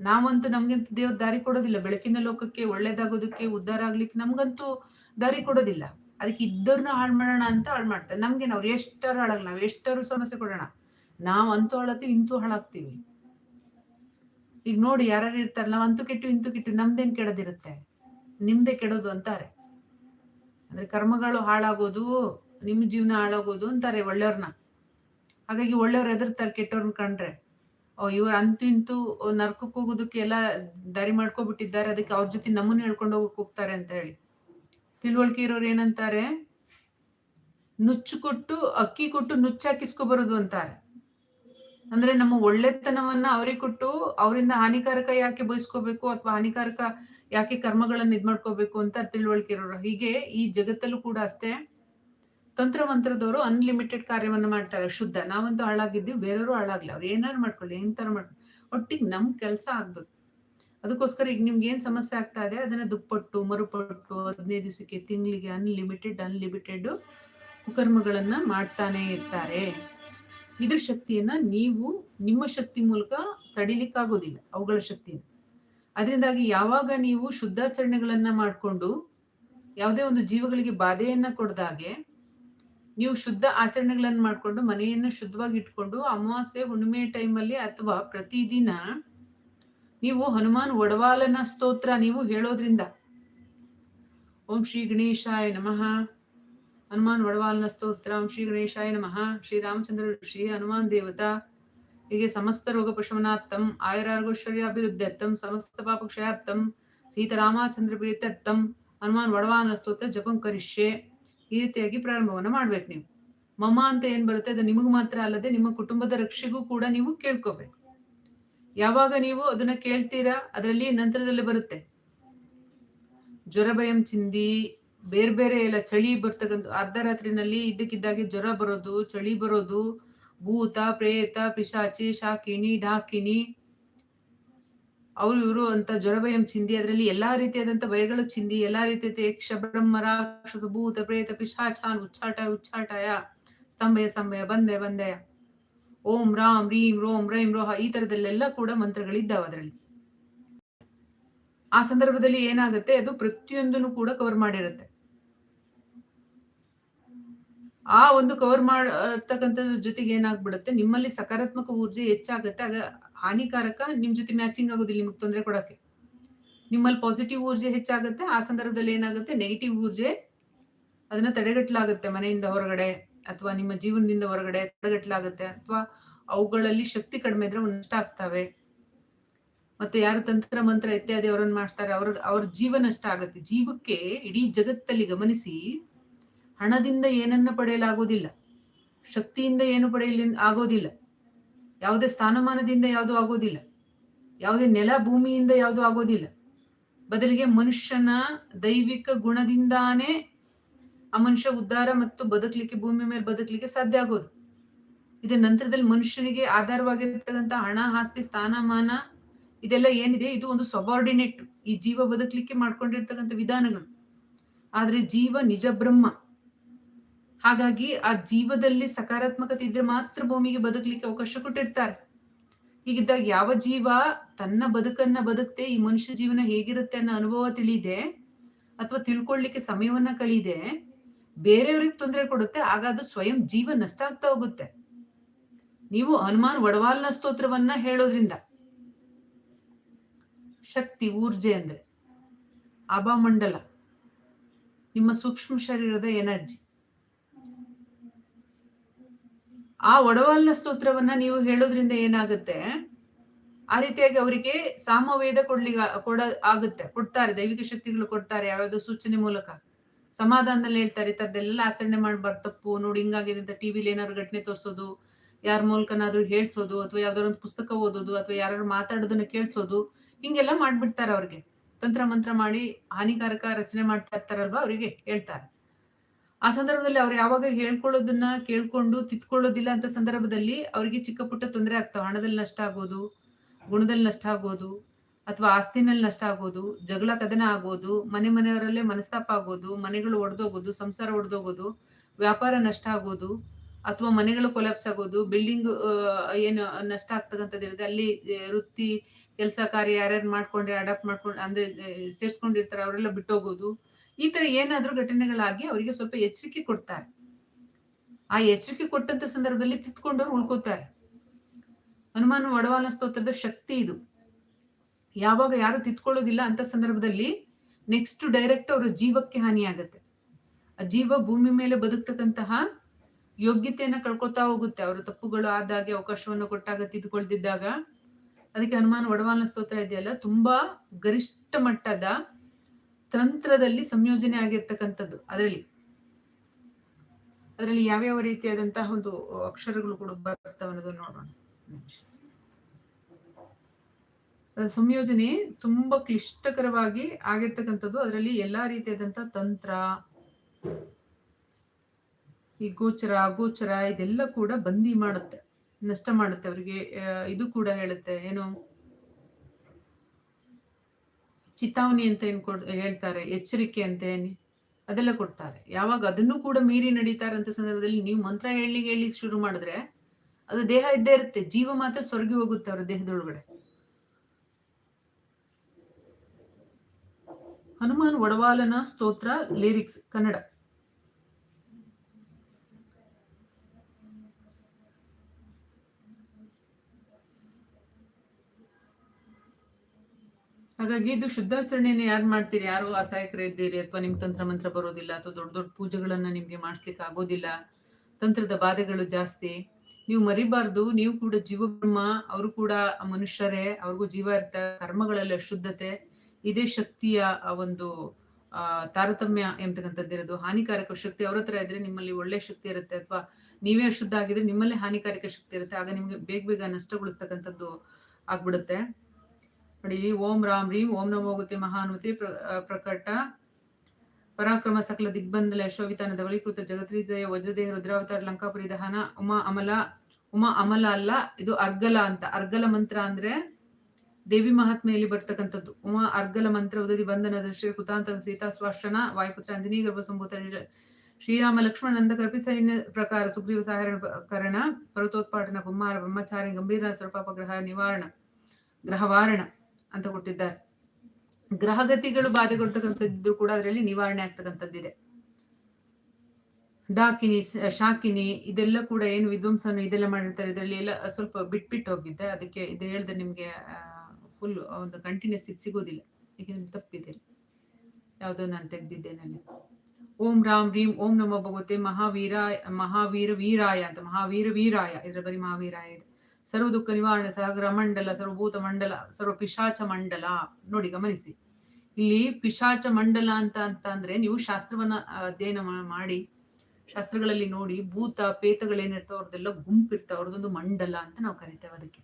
ನಾವಂತೂ ನಮ್ಗಂತೂ ದೇವ್ರ ದಾರಿ ಕೊಡೋದಿಲ್ಲ. ಬೆಳಕಿನ ಲೋಕಕ್ಕೆ, ಒಳ್ಳೇದಾಗೋದಕ್ಕೆ, ಉದ್ಧಾರ ಆಗ್ಲಿಕ್ಕೆ ನಮ್ಗಂತೂ ದಾರಿ ಕೊಡೋದಿಲ್ಲ. ಅದಕ್ಕೆ ಇದ್ದವ್ರನ್ನ ಹಾಳು ಮಾಡೋಣ ಅಂತ ಹಾಳು ಮಾಡ್ತಾರೆ. ನಮ್ಗೆ ನಾವು ಎಷ್ಟಾರು ಹಾಳಾಗಲ್ಲ. ನಾವು ಎಷ್ಟಾರು ಸಮಸ್ಯೆ ಕೊಡೋಣ. ನಾವು ಅಂತೂ ಹಾಳಾಗ್ತೀವಿ, ಇಂತೂ ಹಾಳಾಗ್ತೀವಿ. ಈಗ ನೋಡಿ ಯಾರು ಇರ್ತಾರೆ. ನಾವ್ ಅಂತೂ ಕೆಟ್ಟು, ಇಂತೂ ಕೆಟ್ಟು. ನಮ್ದೇನ್ ಕೆಡದಿರುತ್ತೆ? ನಿಮ್ದೇ ಕೆಡೋದು ಅಂತಾರೆ. ಅಂದ್ರೆ ಕರ್ಮಗಳು ಹಾಳಾಗೋದು ನಿಮ್ಮ ಜೀವನ ಹಾಳಾಗೋದು ಅಂತಾರೆ ಒಳ್ಳೆಯವ್ರನ್ನ. ಹಾಗಾಗಿ ಒಳ್ಳೆಯವ್ರು ಎದುರ್ತಾರೆ ಕೆಟ್ಟವ್ರನ್ನ ಕಂಡ್ರೆ. ಓ, ಇವ್ರು ಅಂತಿಂತು ನರ್ಕಕ್ಕೆ ಹೋಗೋದಕ್ಕೆ ಎಲ್ಲ ದಾರಿ ಮಾಡ್ಕೊಬಿಟ್ಟಿದ್ದಾರೆ, ಅದಕ್ಕೆ ಅವ್ರ ಜೊತೆ ನಮ್ಮನ್ನ ಹೇಳ್ಕೊಂಡು ಹೋಗಕ್ ಹೋಗ್ತಾರೆ ಅಂತ ಹೇಳಿ. ತಿಳುವಳಿಕೆ ಇರೋರು ಏನಂತಾರೆ? ನುಚ್ಚು ಕೊಟ್ಟು ಅಕ್ಕಿ ಕೊಟ್ಟು ನುಚ್ಚು ಹಾಕಿಸ್ಕೊ ಬರೋದು ಅಂತಾರೆ. ಅಂದ್ರೆ ನಮ್ಮ ಒಳ್ಳೆತನವನ್ನ ಅವ್ರಿಗೆ ಕೊಟ್ಟು ಅವರಿಂದ ಹಾನಿಕಾರಕ ಯಾಕೆ ಬಯಸ್ಕೋಬೇಕು ಅಥವಾ ಹಾನಿಕಾರಕ ಯಾಕೆ ಕರ್ಮಗಳನ್ನು ಇದು ಮಾಡ್ಕೋಬೇಕು ಅಂತ ತಿಳುವಳಿಕೆ ಇರೋರು. ಹೀಗೆ ಈ ಜಗತ್ತಲ್ಲೂ ಕೂಡ ಅಷ್ಟೇ ತಂತ್ರಮಂತ್ರದವರು ಅನ್ಲಿಮಿಟೆಡ್ ಕಾರ್ಯವನ್ನು ಮಾಡ್ತಾರೆ, ಶುದ್ಧ. ನಾವಂತೂ ಹಾಳಾಗಿದ್ದೀವಿ, ಬೇರೆಯವರು ಹಾಳಾಗ್ಲಿ. ಅವ್ರು ಏನಾರು ಮಾಡ್ಕೊಳ್ಳಿ ಏನ್ ತರ ಮಾಡ್ಕೊಳ್ಳಿ. ಒಟ್ಟಿಗೆ ನಮ್ ಕೆಲಸ ಆಗ್ಬೇಕು. ಅದಕ್ಕೋಸ್ಕರ ಈಗ ನಿಮ್ಗೆ ಏನ್ ಸಮಸ್ಯೆ ಆಗ್ತಾ ಇದೆ, ಅದನ್ನ ದುಪ್ಪಟ್ಟು, ಮರುಪಟ್ಟು ಹದಿನೈದು ದಿವಸಕ್ಕೆ, ತಿಂಗಳಿಗೆ ಅನ್ಲಿಮಿಟೆಡ್ ಅನ್ಲಿಮಿಟೆಡ್ ಕುಕರ್ಮಗಳನ್ನ ಮಾಡ್ತಾನೆ ಇರ್ತಾರೆ. ಇದ್ರ ಶಕ್ತಿಯನ್ನ ನೀವು ನಿಮ್ಮ ಶಕ್ತಿ ಮೂಲಕ ತಡಿಲಿಕ್ಕಾಗೋದಿಲ್ಲ, ಅವುಗಳ ಶಕ್ತಿನ. ಅದರಿಂದಾಗಿ ಯಾವಾಗ ನೀವು ಶುದ್ಧಾಚರಣೆಗಳನ್ನ ಮಾಡಿಕೊಂಡು ಯಾವುದೇ ಒಂದು ಜೀವಗಳಿಗೆ ಬಾಧೆಯನ್ನ ಕೊಡದಾಗೆ, ನೀವು ಶುದ್ಧ ಆಚರಣೆಗಳನ್ನು ಮಾಡಿಕೊಂಡು ಮನೆಯನ್ನು ಶುದ್ಧವಾಗಿ ಇಟ್ಕೊಂಡು ಅಮಾವಾಸ್ಯೆ, ಹುಣ್ಣಿಮೆ ಟೈಮಲ್ಲಿ ಅಥವಾ ಪ್ರತಿದಿನ ನೀವು ಹನುಮಾನ್ ಒಡವಾಲನ ಸ್ತೋತ್ರ ನೀವು ಹೇಳೋದ್ರಿಂದ, ಓಂ ಶ್ರೀ ಗಣೇಶಾಯ ನಮಃ, ಹನುಮಾನ್ ಒಡವಾಲನ ಸ್ತೋತ್ರ, ಓಂ ಶ್ರೀ ಗಣೇಶಾಯ ನಮಃ, ಶ್ರೀ ರಾಮಚಂದ್ರ ಶ್ರೀ ಹನುಮಾನ್ ದೇವತಾ ಹೀಗೆ ಸಮಸ್ತ ರೋಗ ಪಶಮನಾರ್ಥಂ ಆಯುರಾರೋಗ್ಯಶ್ವರ್ಯಾಭಿವೃದ್ಧರ್ಥಂ ಸಮಸ್ತ ಪಾಪ ಕ್ಷಯಾರ್ಥಂ ಸೀತಾರಾಮಚಂದ್ರ ಪ್ರೀತ್ಯರ್ಥಂ ಹನುಮಾನ್ ವಡವಾನ ಸ್ತೋತ್ರ ಜಪಂ ಕರಿಷ್ಯೆ ಈ ರೀತಿಯಾಗಿ ಪ್ರಾರಂಭವನ್ನ ಮಾಡ್ಬೇಕು ನೀವು. ಮಮ ಅಂತ ಏನ್ ಬರುತ್ತೆ? ಅದು ನಿಮಗೆ ಮಾತ್ರ ಅಲ್ಲದೆ ನಿಮ್ಮ ಕುಟುಂಬದ ರಕ್ಷೆಗೂ ಕೂಡ ನೀವು ಕೇಳ್ಕೋಬೇಕು. ಯಾವಾಗ ನೀವು ಅದನ್ನ ಕೇಳ್ತೀರಾ? ಅದರಲ್ಲಿ ನಂತರದಲ್ಲಿ ಬರುತ್ತೆ. ಜ್ವರ, ಭಯಂ, ಚಿಂದಿ ಬೇರೆ ಬೇರೆ ಎಲ್ಲ ಚಳಿ ಬರ್ತಕ್ಕಂಥ ಅರ್ಧ ರಾತ್ರಿನಲ್ಲಿ ಇದ್ದಕ್ಕಿದ್ದಾಗೆ ಜ್ವರ ಬರೋದು, ಚಳಿ ಬರೋದು ಭೂತ, ಪ್ರೇತ, ಪಿಶಾಚಿ, ಶಾಕಿನಿ, ಡಾಕಿನಿ. ಅವರು ಇವರು ಅಂತ ಜ್ವರ ಭಯಂ ಚಿಂದಿ, ಅದರಲ್ಲಿ ಎಲ್ಲಾ ರೀತಿಯಾದಂತ ಭಯಗಳು ಚಿಂದಿ, ಎಲ್ಲಾ ರೀತಿಯ ಯಕ್ಷ ಬ್ರಹ್ಮ ರಾಕ್ಷಸ, ಭೂತ, ಪ್ರೇತ ಪಿಶಾಚಾನ್ ಉಚ್ಚಾಟ, ಉಚ್ಚಾಟಾಯ. ಸ್ತಂಭಯ ಸ್ತಂಭಯ ಬಂದೆ ಬಂದೆ ಓಂ, ರಾಮ್, ರೀಂ ರೋಂ ರೈಂ, ರೋಹ ಈ ತರದಲ್ಲೆಲ್ಲ ಕೂಡ ಮಂತ್ರಗಳಿದ್ದಾವೆ ಅದರಲ್ಲಿ. ಆ ಸಂದರ್ಭದಲ್ಲಿ ಏನಾಗುತ್ತೆ, ಅದು ಪ್ರತಿಯೊಂದನ್ನು ಕೂಡ ಕವರ್ ಮಾಡಿರುತ್ತೆ. ಆ ಒಂದು ಕವರ್ ಮಾಡತಕ್ಕಂಥದ್ರ ಜೊತೆಗೆ ಏನಾಗ್ಬಿಡುತ್ತೆ, ನಿಮ್ಮಲ್ಲಿ ಸಕಾರಾತ್ಮಕ ಊರ್ಜೆ ಹೆಚ್ಚಾಗುತ್ತೆ, ಆಗ ಹಾನಿಕಾರಕ ನಿಮ್ ಜೊತೆ ಮ್ಯಾಚಿಂಗ್ ಆಗೋದಿಲ್ಲ, ನಿಮಗೆ ತೊಂದರೆ ಕೊಡಕ್ಕೆ. ನಿಮ್ಮಲ್ಲಿ ಪಾಸಿಟಿವ್ ಊರ್ಜೆ ಹೆಚ್ಚಾಗುತ್ತೆ, ಆ ಸಂದರ್ಭದಲ್ಲಿ ಏನಾಗುತ್ತೆ ನೆಗೆಟಿವ್ ಊರ್ಜೆ ಅದನ್ನ ತಡೆಗಟ್ಟಲಾಗುತ್ತೆ ಮನೆಯಿಂದ ಹೊರಗಡೆ, ಅಥವಾ ನಿಮ್ಮ ಜೀವನದಿಂದ ಹೊರಗಡೆ ತಡೆಗಟ್ಟಲಾಗುತ್ತೆ ಅಥವಾ ಅವುಗಳಲ್ಲಿ ಶಕ್ತಿ ಕಡಿಮೆ ಇದ್ರೆ ನಷ್ಟ ಆಗ್ತವೆ. ಮತ್ತೆ ಯಾರು ತಂತ್ರ, ಮಂತ್ರ ಇತ್ಯಾದಿ ಅವರನ್ನ ಮಾಡ್ತಾರೆ, ಅವ್ರ ಅವ್ರ ಜೀವನಷ್ಟ ಆಗುತ್ತೆ. ಜೀವಕ್ಕೆ ಇಡೀ ಜಗತ್ತಲ್ಲಿ ಗಮನಿಸಿ ಹಣದಿಂದ ಏನನ್ನ ಪಡೆಯಲಾಗೋದಿಲ್ಲ ಶಕ್ತಿಯಿಂದ ಏನು ಪಡೆಯಲಿ ಆಗೋದಿಲ್ಲ ಯಾವುದೇ ಸ್ಥಾನಮಾನದಿಂದ ಯಾವುದು ಆಗೋದಿಲ್ಲ ಯಾವುದೇ ನೆಲ ಭೂಮಿಯಿಂದ ಯಾವುದು ಆಗೋದಿಲ್ಲ ಬದಲಿಗೆ ಮನುಷ್ಯನ ದೈವಿಕ ಗುಣದಿಂದಾನೇ ಆ ಮನುಷ್ಯ ಉದ್ಧಾರ ಮತ್ತು ಬದುಕಲಿಕ್ಕೆ ಭೂಮಿ ಮೇಲೆ ಬದುಕಲಿಕ್ಕೆ ಸಾಧ್ಯ ಆಗೋದು. ಇದರ ನಂತರದಲ್ಲಿ ಮನುಷ್ಯನಿಗೆ ಆಧಾರವಾಗಿರ್ತಕ್ಕಂಥ ಹಣ, ಆಸ್ತಿ, ಸ್ಥಾನಮಾನ ಇದೆಲ್ಲ ಏನಿದೆ? ಇದು ಒಂದು ಸಬಾರ್ಡಿನೇಟ್ ಈ ಜೀವ ಬದುಕಲಿಕ್ಕೆ ಮಾಡ್ಕೊಂಡಿರ್ತಕ್ಕಂಥ ವಿಧಾನಗಳು. ಆದರೆ ಜೀವ ನಿಜ ಬ್ರಹ್ಮ. ಹಾಗಾಗಿ ಆ ಜೀವದಲ್ಲಿ ಸಕಾರಾತ್ಮಕತೆ ಇದ್ರೆ ಮಾತ್ರ ಭೂಮಿಗೆ ಬದುಕಲಿಕ್ಕೆ ಅವಕಾಶ ಕೊಟ್ಟಿರ್ತಾರೆ. ಹೀಗಿದ್ದಾಗ ಯಾವ ಜೀವ ತನ್ನ ಬದುಕನ್ನ ಬದುಕ್ತೆ, ಈ ಮನುಷ್ಯ ಜೀವನ ಹೇಗಿರುತ್ತೆ ಅನ್ನೋ ಅನುಭವ ತಿಳಿದೆ ಅಥವಾ ತಿಳ್ಕೊಳ್ಳಿಕ್ಕೆ ಸಮಯವನ್ನ ಕಳೀದೆ, ಬೇರೆಯವ್ರಿಗೆ ತೊಂದರೆ ಕೊಡುತ್ತೆ, ಆಗ ಅದು ಸ್ವಯಂ ಜೀವ ನಷ್ಟ ಆಗ್ತಾ ಹೋಗುತ್ತೆ. ನೀವು ಹನುಮಾನ್ ವಡವಾಲ್ನ ಸ್ತೋತ್ರವನ್ನ ಹೇಳೋದ್ರಿಂದ. ಶಕ್ತಿ, ಊರ್ಜೆ ಅಂದ್ರೆ ಅಭಾಮಂಡಲ, ನಿಮ್ಮ ಸೂಕ್ಷ್ಮ ಶರೀರದ ಎನರ್ಜಿ. ಆ ಒಡವಾಲ್ನ ಸ್ತೋತ್ರವನ್ನ ನೀವು ಹೇಳೋದ್ರಿಂದ ಏನಾಗುತ್ತೆ? ಆ ರೀತಿಯಾಗಿ ಅವರಿಗೆ ಸಾಮವೇದ ಕೊಡ್ಲಿಕ್ಕೆ ಕೊಡ, ಆಗುತ್ತೆ. ಕೊಡ್ತಾರೆ, ದೈವಿಕ ಶಕ್ತಿಗಳು ಕೊಡ್ತಾರೆ, ಯಾವ್ಯಾವ್ದು ಸೂಚನೆ ಮೂಲಕ. ಸಮಾಧಾನದಲ್ಲಿ ಹೇಳ್ತಾರೆ, ಈ ಥರದ್ದೆಲ್ಲ ಆಚರಣೆ ಮಾಡ್ಬಾರ್ದು, ತಪ್ಪು, ನೋಡಿ ಹಿಂಗಾಗಿದೆ ಅಂತ ಟಿವಿಲಿ ಏನಾದ್ರು ಘಟನೆ ತೋರಿಸೋದು, ಯಾರ ಮೂಲಕನಾದ್ರೂ ಹೇಳ್ಸೋದು, ಅಥವಾ ಯಾವ್ದಾದ್ರು ಒಂದು ಪುಸ್ತಕ ಓದೋದು, ಅಥವಾ ಯಾರು ಮಾತಾಡೋದನ್ನ ಕೇಳಿಸೋದು, ಹಿಂಗೆಲ್ಲ ಮಾಡ್ಬಿಡ್ತಾರೆ ಅವ್ರಿಗೆ. ತಂತ್ರ ಮಂತ್ರ ಮಾಡಿ ಹಾನಿಕಾರಕ ರಚನೆ ಮಾಡ್ತಾ ಇರ್ತಾರಲ್ವಾ ಅವರಿಗೆ ಹೇಳ್ತಾರೆ. ಆ ಸಂದರ್ಭದಲ್ಲಿ ಅವ್ರು ಯಾವಾಗ ಹೇಳ್ಕೊಳ್ಳೋದನ್ನ ಕೇಳ್ಕೊಂಡು ತಿತ್ಕೊಳ್ಳೋದಿಲ್ಲ ಅಂತ ಸಂದರ್ಭದಲ್ಲಿ ಅವರಿಗೆ ಚಿಕ್ಕ ಪುಟ್ಟ ತೊಂದರೆ ಆಗ್ತಾವೆ. ಹಣದಲ್ಲಿ ನಷ್ಟ ಆಗೋದು, ಗುಣದಲ್ಲಿ ನಷ್ಟ ಆಗೋದು, ಅಥವಾ ಆಸ್ತಿನಲ್ಲಿ ನಷ್ಟ ಆಗೋದು, ಜಗಳ ಕದನ ಆಗೋದು, ಮನೆ ಮನೆಯವರಲ್ಲೇ ಮನಸ್ತಾಪ ಆಗೋದು, ಮನೆಗಳು ಒಡೆದೋಗೋದು, ಸಂಸಾರ ಒಡೆದೋಗೋದು, ವ್ಯಾಪಾರ ನಷ್ಟ ಆಗೋದು, ಅಥವಾ ಮನೆಗಳು ಕೊಲಾಪ್ಸ್ ಆಗೋದು ಬಿಲ್ಡಿಂಗ್ ಏನು ನಷ್ಟ ಆಗ್ತಕ್ಕಂಥದ್ದು ಇರುತ್ತೆ. ಅಲ್ಲಿ ವೃತ್ತಿ, ಕೆಲಸ ಕಾರ್ಯ ಯಾರ್ಯಾರು ಮಾಡ್ಕೊಂಡ್ರೆ ಅಡಾಪ್ಟ್ ಮಾಡ್ಕೊಂಡು, ಅಂದ್ರೆ ಸೇರಿಸ್ಕೊಂಡಿರ್ತಾರೆ, ಅವರೆಲ್ಲ ಬಿಟ್ಟೋಗೋದು. ಈ ತರ ಏನಾದ್ರೂ ಘಟನೆಗಳಾಗಿ ಅವರಿಗೆ ಸ್ವಲ್ಪ ಎಚ್ಚರಿಕೆ ಕೊಡ್ತಾರೆ. ಆ ಎಚ್ಚರಿಕೆ ಕೊಟ್ಟಂತ ಸಂದರ್ಭದಲ್ಲಿ ತಿತ್ಕೊಂಡವ್ರು ಉಳ್ಕೋತಾರೆ. ಹನುಮಾನ ಒಡವಾಲ ಸ್ತೋತ್ರದ ಶಕ್ತಿ ಇದು. ಯಾವಾಗ ಯಾರು ತಿತ್ಕೊಳ್ಳೋದಿಲ್ಲ ಅಂತ ಸಂದರ್ಭದಲ್ಲಿ ನೆಕ್ಸ್ಟ್ ಡೈರೆಕ್ಟ್ ಅವರ ಜೀವಕ್ಕೆ ಹಾನಿಯಾಗತ್ತೆ. ಆ ಜೀವ ಭೂಮಿ ಮೇಲೆ ಬದುಕ್ತಕ್ಕಂತಹ ಯೋಗ್ಯತೆಯನ್ನ ಕಳ್ಕೊತಾ ಹೋಗುತ್ತೆ. ಅವರ ತಪ್ಪುಗಳು ಆದಾಗೆ ಅವಕಾಶವನ್ನು ಕೊಟ್ಟಾಗ ತಿದ್ದುಕೊಳ್ದಿದ್ದಾಗ. ಅದಕ್ಕೆ ಹನುಮಾನ್ ಒಡವಾಲ ಸ್ತೋತ್ರ ಇದೆಯಲ್ಲ, ತುಂಬಾ ಗರಿಷ್ಠ ಮಟ್ಟದ ತಂತ್ರದಲ್ಲಿ ಸಂಯೋಜನೆ ಆಗಿರ್ತಕ್ಕಂಥದ್ದು ಅದರಲ್ಲಿ. ಅದರಲ್ಲಿ ಯಾವ್ಯಾವ ರೀತಿಯಾದಂತಹ ಒಂದು ಅಕ್ಷರಗಳು ಕೂಡ ಬರ್ತವೆ ನೋಡೋಣ. ಸಂಯೋಜನೆ ತುಂಬಾ ಕ್ಲಿಷ್ಟಕರವಾಗಿ ಆಗಿರ್ತಕ್ಕಂಥದ್ದು. ಅದರಲ್ಲಿ ಎಲ್ಲಾ ರೀತಿಯಾದಂತಹ ತಂತ್ರ, ಈ ಗೋಚರ, ಅಗೋಚರ ಇದೆಲ್ಲ ಕೂಡ ಬಂದಿ ಮಾಡುತ್ತೆ, ನಷ್ಟ ಮಾಡುತ್ತೆ ಅವರಿಗೆ. ಇದು ಕೂಡ ಹೇಳುತ್ತೆ, ಏನು ಚಿತಾವಣಿ ಅಂತ ಏನು ಕೊಡ್, ಹೇಳ್ತಾರೆ, ಎಚ್ಚರಿಕೆ ಅಂತ ಏನು, ಅದೆಲ್ಲ ಕೊಡ್ತಾರೆ. ಯಾವಾಗ ಅದನ್ನು ಕೂಡ ಮೀರಿ ನಡೀತಾರೆ ಅಂತ ಸಂದರ್ಭದಲ್ಲಿ ನೀವು ಮಂತ್ರ ಹೇಳಿ ಹೇಳಿ ಶುರು ಮಾಡಿದ್ರೆ ಅದು ದೇಹ ಇದ್ದೇ ಇರುತ್ತೆ. ಜೀವ ಮಾತ್ರ ಸ್ವರ್ಗಿ ಹೋಗುತ್ತೆ ಅವ್ರ ದೇಹದೊಳಗಡೆ. ಹನುಮಾನ್ ಒಡವಾಲನ ಸ್ತೋತ್ರ ಲಿರಿಕ್ಸ್ ಕನ್ನಡ. ಹಾಗಾಗಿ ಇದು ಶುದ್ಧಾಚರಣೆಯನ್ನು ಯಾರು ಮಾಡ್ತೀರಿ? ಯಾರು ಅಸಹಾಯಕರು ಇದ್ದೀರಿ? ಅಥವಾ ನಿಮ್ಗೆ ತಂತ್ರ ಮಂತ್ರ ಬರೋದಿಲ್ಲ, ಅಥವಾ ದೊಡ್ಡ ದೊಡ್ಡ ಪೂಜೆಗಳನ್ನ ನಿಮಗೆ ಮಾಡಿಸ್ಲಿಕ್ಕೆ ಆಗೋದಿಲ್ಲ, ತಂತ್ರದ ಬಾಧೆಗಳು ಜಾಸ್ತಿ, ನೀವು ಮರಿಬಾರ್ದು, ನೀವು ಕೂಡ ಜೀವಬ್ರಹ್ಮ, ಅವರು ಕೂಡ ಮನುಷ್ಯರೇ, ಅವ್ರಿಗೂ ಜೀವ ಇರ್ತ, ಕರ್ಮಗಳಲ್ಲಿ ಅಶುದ್ಧತೆ, ಇದೇ ಶಕ್ತಿಯ ಒಂದು ತಾರತಮ್ಯ ಎಂಬತಕ್ಕಂಥದ್ದಿರೋದು ಹಾನಿಕಾರಕ ಶಕ್ತಿ ಅವ್ರ ಹತ್ರ ಇದ್ರೆ ನಿಮ್ಮಲ್ಲಿ ಒಳ್ಳೆ ಶಕ್ತಿ ಇರುತ್ತೆ, ಅಥವಾ ನೀವೇ ಅಶುದ್ಧ ಆಗಿದ್ರೆ ನಿಮ್ಮಲ್ಲೇ ಹಾನಿಕಾರಕ ಶಕ್ತಿ ಇರುತ್ತೆ. ಆಗ ನಿಮ್ಗೆ ಬೇಗ ಬೇಗ ನಷ್ಟಗೊಳಿಸ್ತಕ್ಕಂಥದ್ದು ಆಗ್ಬಿಡುತ್ತೆ. ನೋಡಿ ಓಂ ರಾಮ್ ರೀಂ, ಓಂ ನಮೋ ಗತಿ ಮಹಾನುಮತಿ ಪ್ರ ಪ್ರಕಟ. ಪರಾಕ್ರಮ ಸಕಲ ದಿಗ್ಬಂಧಲ ಯಶೋವಿತಾನ ಧವಳೀಕೃತ ಜಗತ್ರಿದಯ, ವಜ್ರದೇಹ, ರುದ್ರಾವತಾರ, ಲಂಕಾಪುರಿ ದಹನ, ಉಮಾ ಅಮಲ ಉಮಾ ಅಮಲ ಅಲ್ಲ, ಇದು ಅರ್ಗಲ ಅಂತ. ಅರ್ಗಲ ಮಂತ್ರ ಅಂದ್ರೆ ದೇವಿ ಮಹಾತ್ಮೆಯಲ್ಲಿ ಬರ್ತಕ್ಕಂಥದ್ದು. ಉಮಾ ಅರ್ಗಲ ಮಂತ್ರ ಉದದಿ ಬಂಧನದ ಶ್ರೀ ಕೃತಾಂತ, ಸೀತಾ ಸ್ವಾಶನ ವಾಯುಪುತ್ರ ಅಂಜನಿ ಗರ್ಭ ಸಂಭೂತ ಶ್ರೀರಾಮ ಲಕ್ಷ್ಮಣ ನಂದ ಸೈನ್ಯ ಪ್ರಕಾರ ಸುಗ್ರೀವ ಸಹಾಯ ಕರಣ ಪರ್ವತೋತ್ಪಾಟನ ಕುಮಾರ ಬ್ರಹ್ಮಚಾರಿ, ಗಂಭೀರ ಸರ್ಪಾಪ ಗ್ರಹ ನಿವಾರಣ, ಗ್ರಹವಾರಣ. ಅಂತ ಕೊಟ್ಟಿದ್ದಾರೆ. ಗ್ರಹಗತಿಗಳು ಬಾಧೆಗೊಳ್ತಕ್ಕಂಥದ್ದು ಕೂಡ ಅದರಲ್ಲಿ ನಿವಾರಣೆ ಆಗ್ತಕ್ಕಂಥದ್ದಿದೆ. ಡಾಕಿನಿ ಶಾಕಿನಿ ಇದೆಲ್ಲ ಕೂಡ ಏನು ವಿಧ್ವಂಸನ ಇದೆಲ್ಲ ಮಾಡಿರ್ತಾರೆ. ಇದರಲ್ಲಿ ಎಲ್ಲ ಸ್ವಲ್ಪ ಬಿಟ್ ಬಿಟ್ಟು ಹೋಗಿದ್ದೆ ಅದಕ್ಕೆ ಇದು ಹೇಳ್ದೆ ನಿಮಗೆ ಫುಲ್ ಒಂದು ಕಂಟಿನ್ಯೂಸ್ ಇದು ಸಿಗೋದಿಲ್ಲ. ಯಾಕೆಂದ್ರೆ ತಪ್ಪಿದೆ. ಯಾವುದೋ ನಾನು ತೆಗೆದಿದ್ದೆ ನಾನು. ಓಂ ರಾಮ್ ರೀಂ, ಓಂ ನಮ ಭಗವತೆ ಮಹಾವೀರ ಮಹಾವೀರ ವೀರಾಯ ಅಂತ, ಮಹಾವೀರ ವೀರಾಯ. ಇದರ ಬರೀ ಮಹಾವೀರಾಯ ಇದೆ. ಸರ್ವ ದುಃಖ ನಿವಾರಣೆ ಸಹಗ್ರ ಮಂಡಲ, ಸರ್ವಭೂತ ಮಂಡಲ, ಸರ್ವ ಪಿಶಾಚ ಮಂಡಲ. ನೋಡಿ ಗಮನಿಸಿ. ಇಲ್ಲಿ ಪಿಶಾಚ ಮಂಡಲ ಅಂತ ಅಂತ ಅಂದ್ರೆ ನೀವು ಶಾಸ್ತ್ರವನ್ನ ಅಧ್ಯಯನ ಮಾಡಿ, ಶಾಸ್ತ್ರಗಳಲ್ಲಿ ನೋಡಿ ಭೂತ ಪೇತಗಳೇನಿರ್ತಾವ ಅವ್ರದ್ದೆಲ್ಲ ಗುಂಪಿರ್ತಾವ, ಅವ್ರದ್ದೊಂದು ಮಂಡಲ ಅಂತ ನಾವು ಕರಿತೇವೆ ಅದಕ್ಕೆ.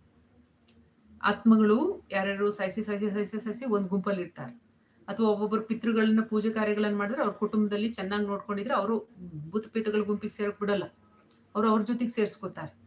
ಆತ್ಮಗಳು ಯಾರ್ಯಾರು ಸಾಯಿಸಿ ಸಾಯಿಸಿ ಸಾಯಿಸಿ ಸಾಯಿಸಿ ಒಂದು ಗುಂಪಲ್ಲಿ ಇರ್ತಾರೆ. ಅಥವಾ ಒಬ್ಬೊಬ್ಬರು ಪಿತೃಗಳನ್ನ ಪೂಜೆ ಕಾರ್ಯಗಳನ್ನ ಮಾಡಿದ್ರೆ ಅವ್ರ ಕುಟುಂಬದಲ್ಲಿ ಚೆನ್ನಾಗಿ ನೋಡ್ಕೊಂಡಿದ್ರೆ ಅವರು ಭೂತ, ಪೇತಗಳ ಗುಂಪಿಗೆ ಸೇರಕ್ ಬಿಡಲ್ಲ. ಅವ್ರು ಅವ್ರ ಜೊತೆಗೆ ಸೇರ್ಸ್ಕೊತಾರೆ.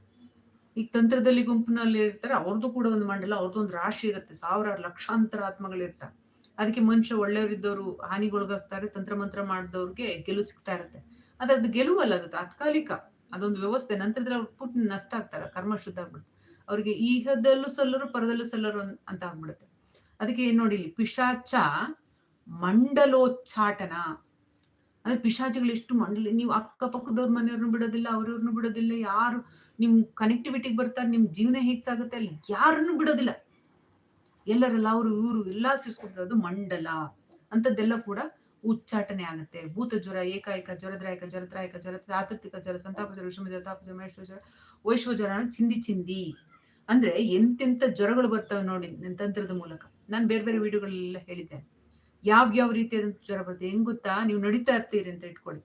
ಈಗ ತಂತ್ರದಲ್ಲಿ ಗುಂಪಿನಲ್ಲಿ ಇರ್ತಾರೆ ಅವ್ರದ್ದು ಕೂಡ ಒಂದು ಮಂಡಲ ಅವ್ರದ್ದು ಒಂದು ರಾಶಿ ಇರುತ್ತೆ. ಸಾವಿರಾರು ಲಕ್ಷಾಂತರ ಆತ್ಮಗಳಿರ್ತಾರೆ ಅದಕ್ಕೆ ಮನುಷ್ಯ ಒಳ್ಳೆಯವರಿದ್ದವರು ಹಾನಿಗೊಳಗಾಗ್ತಾರೆ ತಂತ್ರ ಮಂತ್ರ ಮಾಡಿದವ್ರಿಗೆ ಗೆಲುವು ಸಿಗ್ತಾ ಇರುತ್ತೆ. ಆದ್ರೆ ಅದು ಗೆಲುವಲ್ಲ ಅದು ತಾತ್ಕಾಲಿಕ. ಅದೊಂದು ವ್ಯವಸ್ಥೆ. ನಂತರದಲ್ಲಿ ಅವ್ರು ಪುಟ್ ನಷ್ಟ ಆಗ್ತಾರೆ, ಕರ್ಮ ಶುದ್ಧ ಆಗ್ಬಿಡುತ್ತೆ. ಅವ್ರಿಗೆ ಈಹದಲ್ಲೂ ಸಲ್ಲರು, ಪರದಲ್ಲೂ ಸಲ್ಲರು ಅಂತ ಆಗ್ಬಿಡುತ್ತೆ. ಅದಕ್ಕೆ ಏನ್ ನೋಡಿ ಇಲ್ಲಿ, ಪಿಶಾಚ ಮಂಡಲೋಚ್ಚಾಟನ. ಅಂದ್ರೆ ಪಿಶಾಚಿಗಳು ಎಷ್ಟು ಮಂಡಲ, ನೀವು ಅಕ್ಕಪಕ್ಕದವ್ರ ಮನೆಯವ್ರನ್ನ ಬಿಡೋದಿಲ್ಲ, ಅವ್ರವ್ರನ್ನ ಬಿಡೋದಿಲ್ಲ, ಯಾರು ನಿಮ್ ಕನೆಕ್ಟಿವಿಟಿಗೆ ಬರ್ತಾರೆ ನಿಮ್ಮ ಜೀವನ ಹೇಗ್ ಸಾಗುತ್ತೆ ಅಲ್ಲಿ ಯಾರನ್ನು ಬಿಡೋದಿಲ್ಲ. ಎಲ್ಲರಲ್ಲ ಅವರು, ಇವರು ಎಲ್ಲಾ ಸಿಸ್ಕೊಂಡಿರೋದು ಮಂಡಲ ಅಂತದ್ದೆಲ್ಲ ಕೂಡ ಉಚ್ಚಾಟನೆ ಆಗುತ್ತೆ. ಭೂತ ಜ್ವರ, ಏಕಾಏಕ ಜ್ವರದ್ರಾಯಕ ಜಲತ್ರಾಯಕ ಜರತ್ರ ಆತತ್ವಿಕ ಜ್ವರ ಸಂತಾಪ ಜ್ವರ ವಿಷ್ಣು ಜ್ವರ, ತಾಪ ಜ್ವರ, ಮಹೇಶ್ವರ ಜ್ವರ ವೈಶ್ವ ಜ್ವರ, ಚಿಂದಿ ಚಿಂದಿ. ಅಂದ್ರೆ ಎಂತೆಂತ ಜ್ವರಗಳು ಬರ್ತವೆ ನೋಡಿ ತಂತ್ರದ ಮೂಲಕ. ನಾನು ಬೇರೆ ಬೇರೆ ವಿಡಿಯೋಗಳೆಲ್ಲ ಹೇಳಿದ್ದೆ. ಯಾವ ಯಾವ ರೀತಿಯಾದಂತ ಜ್ವರ ಬರುತ್ತೆ ಹೆಂಗ್ ಗೊತ್ತಾ? ನೀವು ನಡೀತಾ ಇರ್ತೀರಿ ಅಂತ ಇಟ್ಕೊಳ್ಳಿ.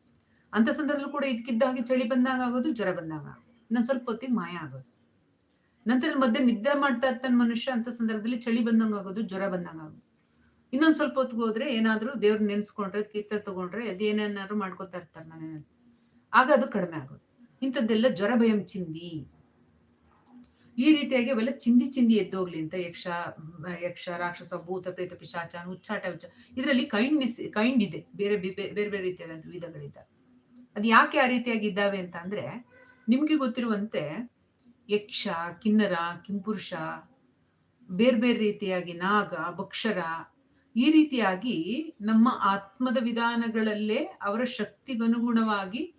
ಅಂತ ಸಂದರ್ಭದಲ್ಲೂ ಕೂಡ ಇದಕ್ಕಿದ್ದ ಹಾಗೆ ಚಳಿ ಬಂದಾಗ ಆಗೋದು, ಜ್ವರ ಬಂದಾಗ ಇನ್ನೊಂದ್ ಸ್ವಲ್ಪ ಹೊತ್ತಿಗೆ ಮಾಯ ಆಗೋದು. ನಂತರ ಮಧ್ಯೆ ನಿದ್ದೆ ಮಾಡ್ತಾ ಇರ್ತಾನೆ ಮನುಷ್ಯ ಅಂತ ಸಂದರ್ಭದಲ್ಲಿ ಚಳಿ ಬಂದಂಗೆ ಆಗೋದು, ಜ್ವರ ಬಂದಂಗೆ ಆಗೋದು. ಇನ್ನೊಂದು ಸ್ವಲ್ಪ ಹೊತ್ತಿಗೆ ಹೋದ್ರೆ ಏನಾದರೂ ದೇವ್ರ ನೆನ್ಸ್ಕೊಂಡ್ರೆ, ತೀರ್ಥ ತಗೊಂಡ್ರೆ ಅದೇನೇನಾದ್ರು ಮಾಡ್ಕೊತಾ ಇರ್ತಾರೆ ನನ್ನ ಆಗ ಅದು ಕಡಿಮೆ ಆಗೋದು. ಇಂಥದ್ದೆಲ್ಲ ಜ್ವರ, ಭಯಂ, ಚಿಂದಿ. ಈ ರೀತಿಯಾಗಿ ಅವೆಲ್ಲ ಚಿಂದಿ ಚಿಂದಿ ಎದ್ದೋಗ್ಲಿ ಅಂತ ಯಕ್ಷ ಯಕ್ಷ, ರಾಕ್ಷಸ, ಭೂತ, ಪ್ರೇತ, ಪಿಶಾಚ ಉಚ್ಚಾಟ ಉಚ್ಚ ಇದರಲ್ಲಿ ಕೈಂಡ್ನೆಸ್ ಕೈಂಡ್ ಇದೆ. ಬೇರೆ ಬೇರೆ ಬೇರೆ ರೀತಿಯಾದಂಥ ವಿಧಗಳಿದ್ದಾವೆ. ಅದು ಯಾಕೆ ಆ ರೀತಿಯಾಗಿ ಇದ್ದಾವೆ ಅಂತ ಅಂದ್ರೆ ನಿಮ್ಗೆ ಗೊತ್ತಿರುವಂತೆ ಯಕ್ಷ, ಕಿನ್ನರ, ಕಿಂಪುರುಷ, ಬೇರೆ ಬೇರೆ ರೀತಿಯಾಗಿ ನಾಗ ಭಕ್ಷರ ಈ ರೀತಿಯಾಗಿ ನಮ್ಮ ಆತ್ಮದ ವಿಧಾನಗಳಲ್ಲೇ ಅವರ ಶಕ್ತಿಗನುಗುಣವಾಗಿ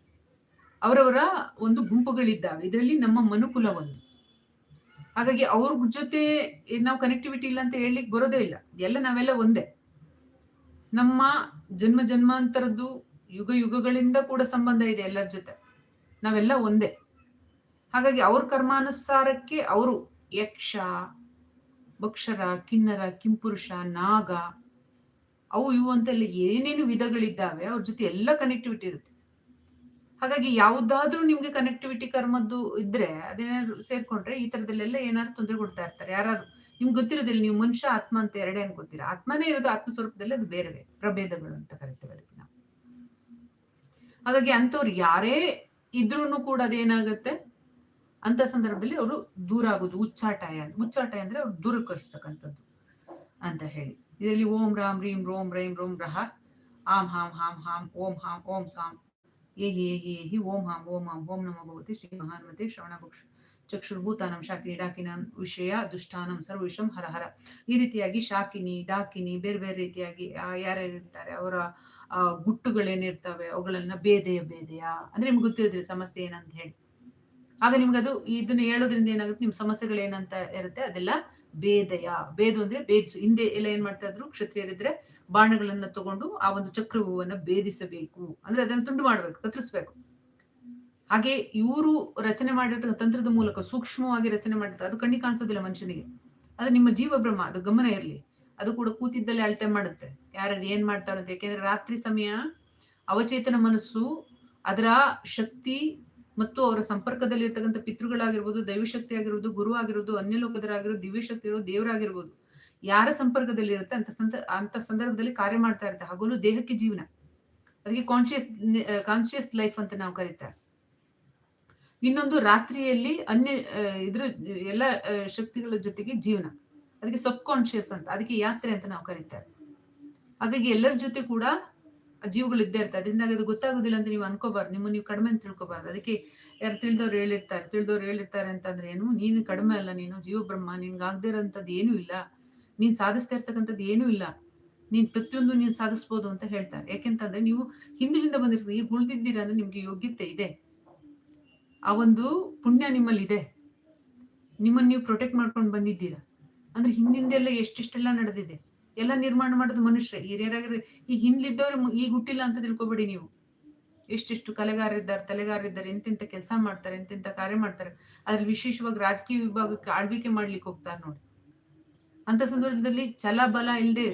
ಅವರವರ ಒಂದು ಗುಂಪುಗಳಿದ್ದಾವೆ. ಇದರಲ್ಲಿ ನಮ್ಮ ಮನುಕುಲ ಒಂದು ಹಾಗಾಗಿ ಅವ್ರ ಜೊತೆ ನಾವು ಕನೆಕ್ಟಿವಿಟಿ ಇಲ್ಲ ಅಂತ ಹೇಳಲಿಕ್ಕೆ ಬರೋದೇ ಇಲ್ಲ. ಎಲ್ಲ ನಾವೆಲ್ಲ ಒಂದೇ. ನಮ್ಮ ಜನ್ಮ ಜನ್ಮಾಂತರದ್ದು ಯುಗ ಯುಗಗಳಿಂದ ಕೂಡ ಸಂಬಂಧ ಇದೆ ಎಲ್ಲರ ಜೊತೆ. ನಾವೆಲ್ಲ ಒಂದೇ. ಹಾಗಾಗಿ ಅವ್ರ ಕರ್ಮಾನುಸಾರಕ್ಕೆ ಅವರು ಯಕ್ಷ, ಭಕ್ಷರ, ಕಿನ್ನರ, ಕಿಂಪುರುಷ, ನಾಗ, ಅವು ಇವು ಅಂತೆಲ್ಲ ಏನೇನು ವಿಧಗಳಿದ್ದಾವೆ ಅವ್ರ ಜೊತೆ ಎಲ್ಲ ಕನೆಕ್ಟಿವಿಟಿ ಇರುತ್ತೆ. ಹಾಗಾಗಿ ಯಾವುದಾದ್ರೂ ನಿಮ್ಗೆ ಕನೆಕ್ಟಿವಿಟಿ ಕರ್ಮದ್ದು ಇದ್ರೆ ಅದೇನಾದ್ರು ಸೇರ್ಕೊಂಡ್ರೆ ಈ ತರದಲ್ಲೆಲ್ಲ ಏನಾದ್ರು ತೊಂದರೆ ಕೊಡ್ತಾ ಇರ್ತಾರೆ. ಯಾರಾದ್ರು ನಿಮ್ಗೆ ಗೊತ್ತಿರೋದಿಲ್ಲ, ನೀವು ಮನುಷ್ಯ, ಆತ್ಮ ಅಂತ ಎರಡೇ ಅನ್ಕೋತೀರಾ? ಆತ್ಮನೇ ಇರೋದು ಆತ್ಮ ಸ್ವರೂಪದಲ್ಲಿ ಅದು ಬೇರೆ ಪ್ರಭೇದಗಳು ಅಂತ ಕರಿತೇವೆ ಅದಕ್ಕೆ ನಾವು. ಹಾಗಾಗಿ ಅಂಥವ್ರು ಯಾರೇ ಇದ್ರೂ ಕೂಡ ಅದೇನಾಗುತ್ತೆ? ಅಂತ ಸಂದರ್ಭದಲ್ಲಿ ಅವರು ದೂರ ಆಗೋದು ಉಚ್ಚಾಟಾಯ ಉಚ್ಚಾಟಾಯ ಅಂದ್ರೆ ಅವ್ರು ದೂರ ಕಳಿಸ್ತಕ್ಕಂಥದ್ದು ಅಂತ ಹೇಳಿ. ಇದರಲ್ಲಿ ಓಂ ರಾಮ್ ರೀಂ ರೋಮ್ ರೈಂ ರೋಮ್ ರಹ, ಆಮ್ ಹಾಂ ಹಾಂ ಹಾಂ, ಓಂ ಹಾಂ ಓಂ ಸಾಂ, ಏ ಹಿ ಹಿ ಹಿ, ಓಂ ಹಾಂ ಓಂ ಹಾಂ, ಓಂ ನಮ ಭಗವತಿ ಶ್ರೀ ಮಹಾನ್ಮತಿ ಶ್ರವಣ ಭಕ್ಷ ಚಕ್ಷುರ್ಭೂತಾನಂ ಶಾಕಿನಿ ಡಾಕಿನಂ ವಿಷಯ ದುಷ್ಟಾನಂ ಸರ್ವವಿಷಂ ಹರಹರ. ಹರ ಈ ರೀತಿಯಾಗಿ ಶಾಕಿನಿ, ಡಾಕಿನಿ ಬೇರೆ ಬೇರೆ ರೀತಿಯಾಗಿ ಯಾರ್ಯಾರು ಇರ್ತಾರೆ, ಅವರ ಗುಟ್ಟುಗಳೇನಿರ್ತವೆ, ಅವುಗಳನ್ನ ಬೇದೆಯ ಬೇದೆಯ. ಅಂದ್ರೆ ನಿಮ್ಗೆ ಗೊತ್ತಿರೋದ್ರಿ ಸಮಸ್ಯೆ ಏನಂತ ಹೇಳಿ. ಆಗ ನಿಮ್ಗೆ ಅದು ಇದನ್ನ ಹೇಳೋದ್ರಿಂದ ಏನಾಗುತ್ತೆ? ನಿಮ್ ಸಮಸ್ಯೆಗಳು ಏನಂತ ಇರುತ್ತೆ? ಅದೆಲ್ಲ ಬೇದಯ. ಬೇದು ಅಂದ್ರೆ ಬೇದಿಸು. ಹಿಂದೆ ಎಲ್ಲ ಏನ್ ಮಾಡ್ತಾ ಇದ್ರು? ಕ್ಷತ್ರಿಯರಿದ್ರೆ ಬಾಣಗಳನ್ನ ತಗೊಂಡು ಆ ಒಂದು ಚಕ್ರವನ್ನ ಭೇದಿಸಬೇಕು ಅಂದ್ರೆ ಅದನ್ನ ತುಂಡು ಮಾಡ್ಬೇಕು, ಕತ್ತರಿಸ್ಬೇಕು. ಹಾಗೆ ಇವರು ರಚನೆ ಮಾಡಿರ್ತಕ್ಕ ತಂತ್ರದ ಮೂಲಕ ಸೂಕ್ಷ್ಮವಾಗಿ ರಚನೆ ಮಾಡಿರ್ತಾರೆ. ಅದು ಕಣ್ಣಿ ಕಾಣಿಸೋದಿಲ್ಲ ಮನುಷ್ಯನಿಗೆ. ಅದು ನಿಮ್ಮ ಜೀವ ಬ್ರಹ್ಮ ಅದು ಗಮನ ಇರಲಿ. ಅದು ಕೂಡ ಕೂತಿದ್ದಲ್ಲಿ ಅಳತೆ ಮಾಡುತ್ತೆ. ಯಾರು ಏನ್ ಅಂತ ಯಾಕೆಂದ್ರೆ ರಾತ್ರಿ ಸಮಯ ಅವಚೇತನ ಮನಸ್ಸು, ಅದರ ಶಕ್ತಿ ಮತ್ತು ಅವರ ಸಂಪರ್ಕದಲ್ಲಿ ಇರ್ತಕ್ಕಂಥ ಪಿತೃಗಳಾಗಿರ್ಬೋದು ದೈವಶಕ್ತಿ ಆಗಿರ್ಬೋದು ಗುರು ಆಗಿರ್ಬೋದು ಅನ್ಯಲೋಕದರಾಗಿರೋದು ದಿವ್ಯಶಕ್ತಿ ಇರೋದು ದೇವರಾಗಿರ್ಬೋದು, ಯಾರ ಸಂಪರ್ಕದಲ್ಲಿ ಇರುತ್ತೆ ಅಂತ ಅಂತ ಸಂದರ್ಭದಲ್ಲಿ ಕಾರ್ಯ ಮಾಡ್ತಾ ಇರುತ್ತೆ. ಹಗಲು ದೇಹಕ್ಕೆ ಜೀವನ. ಅದಕ್ಕೆ ಕಾನ್ಶಿಯಸ್ ಕಾನ್ಶಿಯಸ್ ಲೈಫ್ ಅಂತ ನಾವು ಕರೀತಾರೆ. ಇನ್ನೊಂದು ರಾತ್ರಿಯಲ್ಲಿ ಅನ್ಯ ಇದ್ರ, ಎಲ್ಲ ಶಕ್ತಿಗಳ ಜೊತೆಗೆ ಜೀವನ. ಅದಕ್ಕೆ ಸಬ್ ಕಾನ್ಶಿಯಸ್ ಅಂತ, ಅದಕ್ಕೆ ಯಾತ್ರೆ ಅಂತ ನಾವು ಕರಿತೇವೆ. ಹಾಗಾಗಿ ಎಲ್ಲರ ಜೊತೆ ಕೂಡ ಜೀವಗಳು ಇದ್ದೇ ಇರ್ತವೆ. ಅದರಿಂದ ಅದು ಗೊತ್ತಾಗೋದಿಲ್ಲ ಅಂತ ನೀವು ಅನ್ಕೋಬಾರ್ದು. ನಿಮ್ಮ ನೀವು ಕಡಿಮೆ ಅಂತ ತಿಳ್ಕೊಬಾರ್ದು. ಅದಕ್ಕೆ ಯಾರು ತಿಳಿದವ್ರು ಹೇಳಿರ್ತಾರೆ ತಿಳಿದವ್ರು ಹೇಳಿರ್ತಾರೆ ಅಂತಂದ್ರೆ ಏನು? ನೀನು ಕಡಿಮೆ ಅಲ್ಲ ನೀನು, ಜೀವ ಬ್ರಹ್ಮ, ನಿನ್ಗೆ ಇರೋಂಥದ್ದು ಏನೂ ಇಲ್ಲ. ನೀನು ಸಾಧಿಸ್ತಾ ಇರ್ತಕ್ಕಂಥದ್ದು ಏನೂ ಇಲ್ಲ. ನೀನು ಪ್ರತಿಯೊಂದು ನೀನು ಸಾಧಿಸ್ಬೋದು ಅಂತ ಹೇಳ್ತಾರೆ. ಯಾಕೆಂತಂದ್ರೆ ನೀವು ಹಿಂದಿನಿಂದ ಬಂದಿರ್ತದೆ ಈಗ ಉಳಿದಿದ್ದೀರಾ ಅಂದ್ರೆ ನಿಮ್ಗೆ ಯೋಗ್ಯತೆ ಇದೆ. ಆ ಒಂದು ಪುಣ್ಯ ನಿಮ್ಮಲ್ಲಿ ಇದೆ ನಿಮ್ಮನ್ನು ನೀವು ಪ್ರೊಟೆಕ್ಟ್ ಮಾಡ್ಕೊಂಡು ಬಂದಿದ್ದೀರಾ. ಅಂದ್ರೆ ಹಿಂದಿಂದೆಲ್ಲ ಎಷ್ಟೆಷ್ಟೆಲ್ಲ ನಡೆದಿದೆ. ಎಲ್ಲ ನಿರ್ಮಾಣ ಮಾಡೋದು ಮನುಷ್ಯ, ಹಿರಿಯರಾಗಿರೋ ಈ ಹಿಂದಿದ್ದವ್ರು ಈಗ ಹುಟ್ಟಿಲ್ಲ ಅಂತ ತಿಳ್ಕೊಬೇಡಿ ನೀವು. ಎಷ್ಟೆಷ್ಟು ಕಲೆಗಾರರಿದ್ದಾರೆ ತಲೆಗಾರರಿದ್ದಾರೆ ಎಂತೆಂಥ ಕೆಲಸ ಮಾಡ್ತಾರೆ ಎಂತೆಂಥ ಕಾರ್ಯ ಮಾಡ್ತಾರೆ. ಅದ್ರಲ್ಲಿ ವಿಶೇಷವಾಗಿ ರಾಜಕೀಯ ವಿಭಾಗಕ್ಕೆ ಆಳ್ವಿಕೆ ಮಾಡ್ಲಿಕ್ಕೆ ಹೋಗ್ತಾರೆ ನೋಡಿ. ಅಂತ ಸಂದರ್ಭದಲ್ಲಿ ಛಲ ಬಲ ಇಲ್ಲದೆ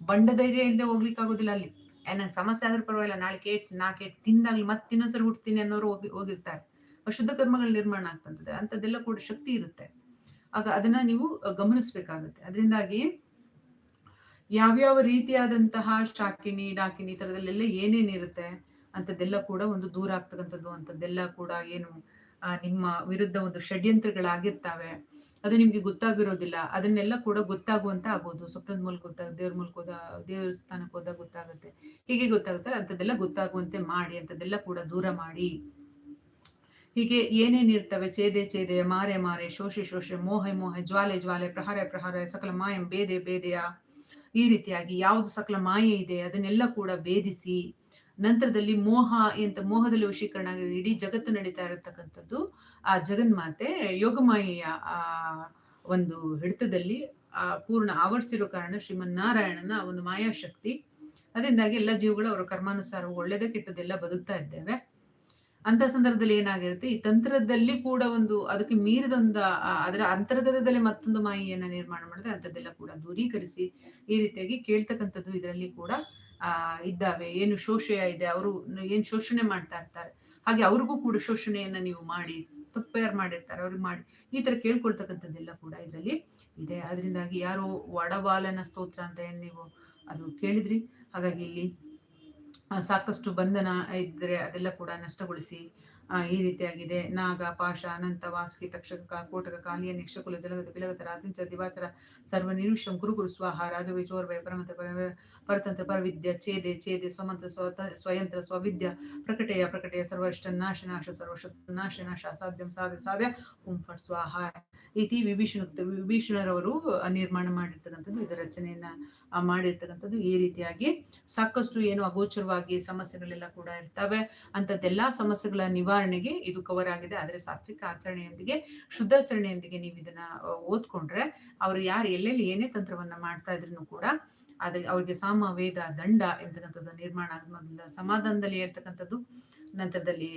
ಬಂಡ ಧೈರ್ಯ ಇಲ್ಲದೆ ಹೋಗ್ಲಿಕ್ಕೆ ಆಗೋದಿಲ್ಲ ಅಲ್ಲಿ ನಂಗೆ ಸಮಸ್ಯೆ ಆದ್ರೂ ಪರವಾಗಿಲ್ಲ, ನಾಳೆ ಕೇಟ್, ನಾ ಕೇಟ್, ತಿಂದಾಗ್ಲಿ ಮತ್ತೆ ಇನ್ನೊಂದ್ಸರಿ ಹುಡ್ತೀನಿ ಅನ್ನೋರು ಹೋಗಿ, ಹೋಗಿರ್ತಾರೆ. ಶುದ್ಧ ಕರ್ಮಗಳ ನಿರ್ಮಾಣ ಆಗ್ತಂತದೆ ಅಂತದೆಲ್ಲ ಕೂಡ ಶಕ್ತಿ ಇರುತ್ತೆ. ಆಗ ಅದನ್ನ ನೀವು ಗಮನಿಸ್ಬೇಕಾಗುತ್ತೆ. ಅದರಿಂದಾಗಿ ಯಾವ್ಯಾವ ರೀತಿಯಾದಂತಹ ಶಾಕಿನಿ ಡಾಕಿನಿ ತರದಲ್ಲೆಲ್ಲ ಏನೇನಿರುತ್ತೆ ಅಂಥದ್ದೆಲ್ಲ ಕೂಡ ಒಂದು ದೂರ ಆಗ್ತಕ್ಕಂಥದ್ದು ಅಂತದ್ದೆಲ್ಲ ಕೂಡ ಏನು ನಿಮ್ಮ ವಿರುದ್ಧ ಒಂದು ಷಡ್ಯಂತ್ರಗಳಾಗಿರ್ತಾವೆ. ಅದು ನಿಮಗೆ ಗೊತ್ತಾಗಿರೋದಿಲ್ಲ. ಅದನ್ನೆಲ್ಲ ಕೂಡ ಗೊತ್ತಾಗುವಂತ ಆಗೋದು. ಸ್ವಪ್ನದ ಮೂಲಕ ಗೊತ್ತಾಗ ದೇವ್ರ ಮೂಲಕ ಹೋದ ದೇವಸ್ಥಾನಕ್ಕೆ ಹೋದಾಗ ಗೊತ್ತಾಗುತ್ತೆ. ಹೀಗೆ ಗೊತ್ತಾಗುತ್ತೆ? ಅಂಥದ್ದೆಲ್ಲ ಗೊತ್ತಾಗುವಂತೆ ಮಾಡಿ ಅಂಥದ್ದೆಲ್ಲ ಕೂಡ ದೂರ ಮಾಡಿ. ಹೀಗೆ ಏನೇನಿರ್ತವೆ ಚೇದೆ ಚೇದೆ ಮಾರೆ ಮಾರೆ, ಶೋಷೆ ಶೋಷೆ, ಮೋಹೆ ಮೋಹೆ, ಜ್ವಾಲೆ ಜ್ವಾಲೆ, ಪ್ರಹಾರ ಪ್ರಹಾರ, ಸಕಲ ಮಾಯಂ ಬೇದೆ, ಬೇದೆಯ? ಈ ರೀತಿಯಾಗಿ ಯಾವುದು ಸಕಲ ಮಾಯೆ ಇದೆ ಅದನ್ನೆಲ್ಲ ಕೂಡ ಭೇದಿಸಿ, ನಂತರದಲ್ಲಿ ಮೋಹ ಎಂತ ಮೋಹದಲ್ಲಿ ವಶೀಕರಣ ಇಡೀ ಜಗತ್ತು ನಡೀತಾ ಇರತಕ್ಕಂಥದ್ದು ಆ ಜಗನ್ಮಾತೆ ಯೋಗಮಾಯೆಯ ಆ ಒಂದು ಹಿಡಿತದಲ್ಲಿ ಆ ಪೂರ್ಣ ಆವರಿಸಿರೋ ಕಾರಣ ಶ್ರೀಮನ್ ನಾರಾಯಣನ ಒಂದು ಮಾಯಾಶಕ್ತಿ. ಅದರಿಂದಾಗಿ ಎಲ್ಲ ಜೀವಗಳು ಅವರ ಕರ್ಮಾನುಸಾರ ಒಳ್ಳೇದೇ ಕೆಟ್ಟದೆಲ್ಲ ಬದುಕ್ತಾ ಇದ್ದೇವೆ. ಅಂತ ಸಂದರ್ಭದಲ್ಲಿ ಏನಾಗಿರುತ್ತೆ ಈ ತಂತ್ರದಲ್ಲಿ ಕೂಡ ಒಂದು ಅದಕ್ಕೆ ಮೀರಿದೊಂದ ಅದರ ಅಂತರ್ಗತದಲ್ಲಿ ಮತ್ತೊಂದು ಮಾಹಿತಿಯನ್ನ ನಿರ್ಮಾಣ ಮಾಡಿದ್ರೆ ಅಂಥದ್ದೆಲ್ಲ ಕೂಡ ದೂರೀಕರಿಸಿ ಈ ರೀತಿಯಾಗಿ ಕೇಳ್ತಕ್ಕಂಥದ್ದು ಇದರಲ್ಲಿ ಕೂಡ ಇದ್ದಾವೆ. ಏನು ಶೋಷಣೆ ಇದೆ, ಅವರು ಏನು ಶೋಷಣೆ ಮಾಡ್ತಾ ಇರ್ತಾರೆ. ಹಾಗೆ ಅವ್ರಿಗೂ ಕೂಡ ಶೋಷಣೆಯನ್ನ ನೀವು ಮಾಡಿ, ಪ್ರಿಪೇರ್ ಮಾಡಿರ್ತಾರೆ, ಅವ್ರಿಗೆ ಮಾಡಿ, ಈ ತರ ಕೇಳ್ಕೊಳ್ತಕ್ಕಂಥದ್ದೆಲ್ಲ ಕೂಡ ಇದರಲ್ಲಿ ಇದೆ. ಅದರಿಂದಾಗಿ ಯಾರು ವಡವಾಲನ ಸ್ತೋತ್ರ ಅಂತ ಏನು ನೀವು ಅದು ಕೇಳಿದ್ರಿ? ಹಾಗಾಗಿ ಇಲ್ಲಿ ಸಾಕಷ್ಟು ಬಂಧನ ಇದ್ದರೆ ಅದೆಲ್ಲ ಕೂಡ ನಷ್ಟಗೊಳಿಸಿ ಈ ರೀತಿಯಾಗಿದೆ. ನಾಗ ಪಾಶ ಅನಂತ, ವಾಸುಕಿ, ತಕ್ಷಕ ಕೋಟಕ, ಕಾಲಿಯ, ನಿಕ್ಷಕುಲ, ಜಲಗತ, ಪಿಲಗತ, ರಾತ್ರಿಂಚ ದಿವಾಸರ ಸರ್ವ ನಿರುಷಂ ಗುರು ಗುರು ಸ್ವಾಹ, ರಾಜವೇ ಚೋರ್ವಯ ಪರಮತ ಪರತಂತ್ರ, ಪರವಿದ್ಯ, ಛೇದೆ ಛೇದೆ, ಸ್ವಮಂತ್ರ, ಸ್ವತ, ಸ್ವಯಂತ್ರ, ಸ್ವವಿದ್ಯ, ಪ್ರಕಟೆಯ ಪ್ರಕಟೆಯ, ಸರ್ವಷ್ಟ, ನಾಶ ನಾಶ ಸರ್ವಶ ನಾಶ ನಾಶ, ಅಸಾಧ್ಯಂ, ಸಾಧ್ಯ ಸಾಧ್ಯ ಓಂ ಫಟ್ ಸ್ವಾಹ. ಇತಿ ವಿಭೀಷಣ ವಿಭೀಷಣರವರು ನಿರ್ಮಾಣ ಮಾಡಿರ್ತಕ್ಕಂಥದ್ದು ಇದರ ರಚನೆಯನ್ನ ಮಾಡಿರ್ತಕ್ಕಂಥದ್ದು ಈ ರೀತಿಯಾಗಿ. ಸಾಕಷ್ಟು ಏನು ಅಗೋಚರವಾಗಿ ಸಮಸ್ಯೆಗಳೆಲ್ಲ ಕೂಡ ಇರ್ತವೆ. ಅಂಥದ್ದೆಲ್ಲ ಸಮಸ್ಯೆಗಳ ನಿವಾರಣೆಗೆ ಇದು ಕವರ್ ಆಗಿದೆ. ಆದರೆ ಸಾತ್ವಿಕ ಆಚರಣೆಯೊಂದಿಗೆ ಶುದ್ಧಾಚರಣೆಯೊಂದಿಗೆ ನೀವು ಇದನ್ನ ಓದ್ಕೊಂಡ್ರೆ ಅವರು ಯಾರು ಎಲ್ಲೆಲ್ಲಿ ಏನೇ ತಂತ್ರವನ್ನ ಮಾಡ್ತಾ ಇದ್ರು ಕೂಡ ಅದ ಅವ್ರಿಗೆ ಸಾಮ, ವೇದ, ದಂಡ ಎಂತಕ್ಕಂಥದ್ದು ನಿರ್ಮಾಣ ಸಮಾಧಾನದಲ್ಲಿ ಹೇಳ್ತಕ್ಕಂಥದ್ದು, ನಂತರದಲ್ಲಿ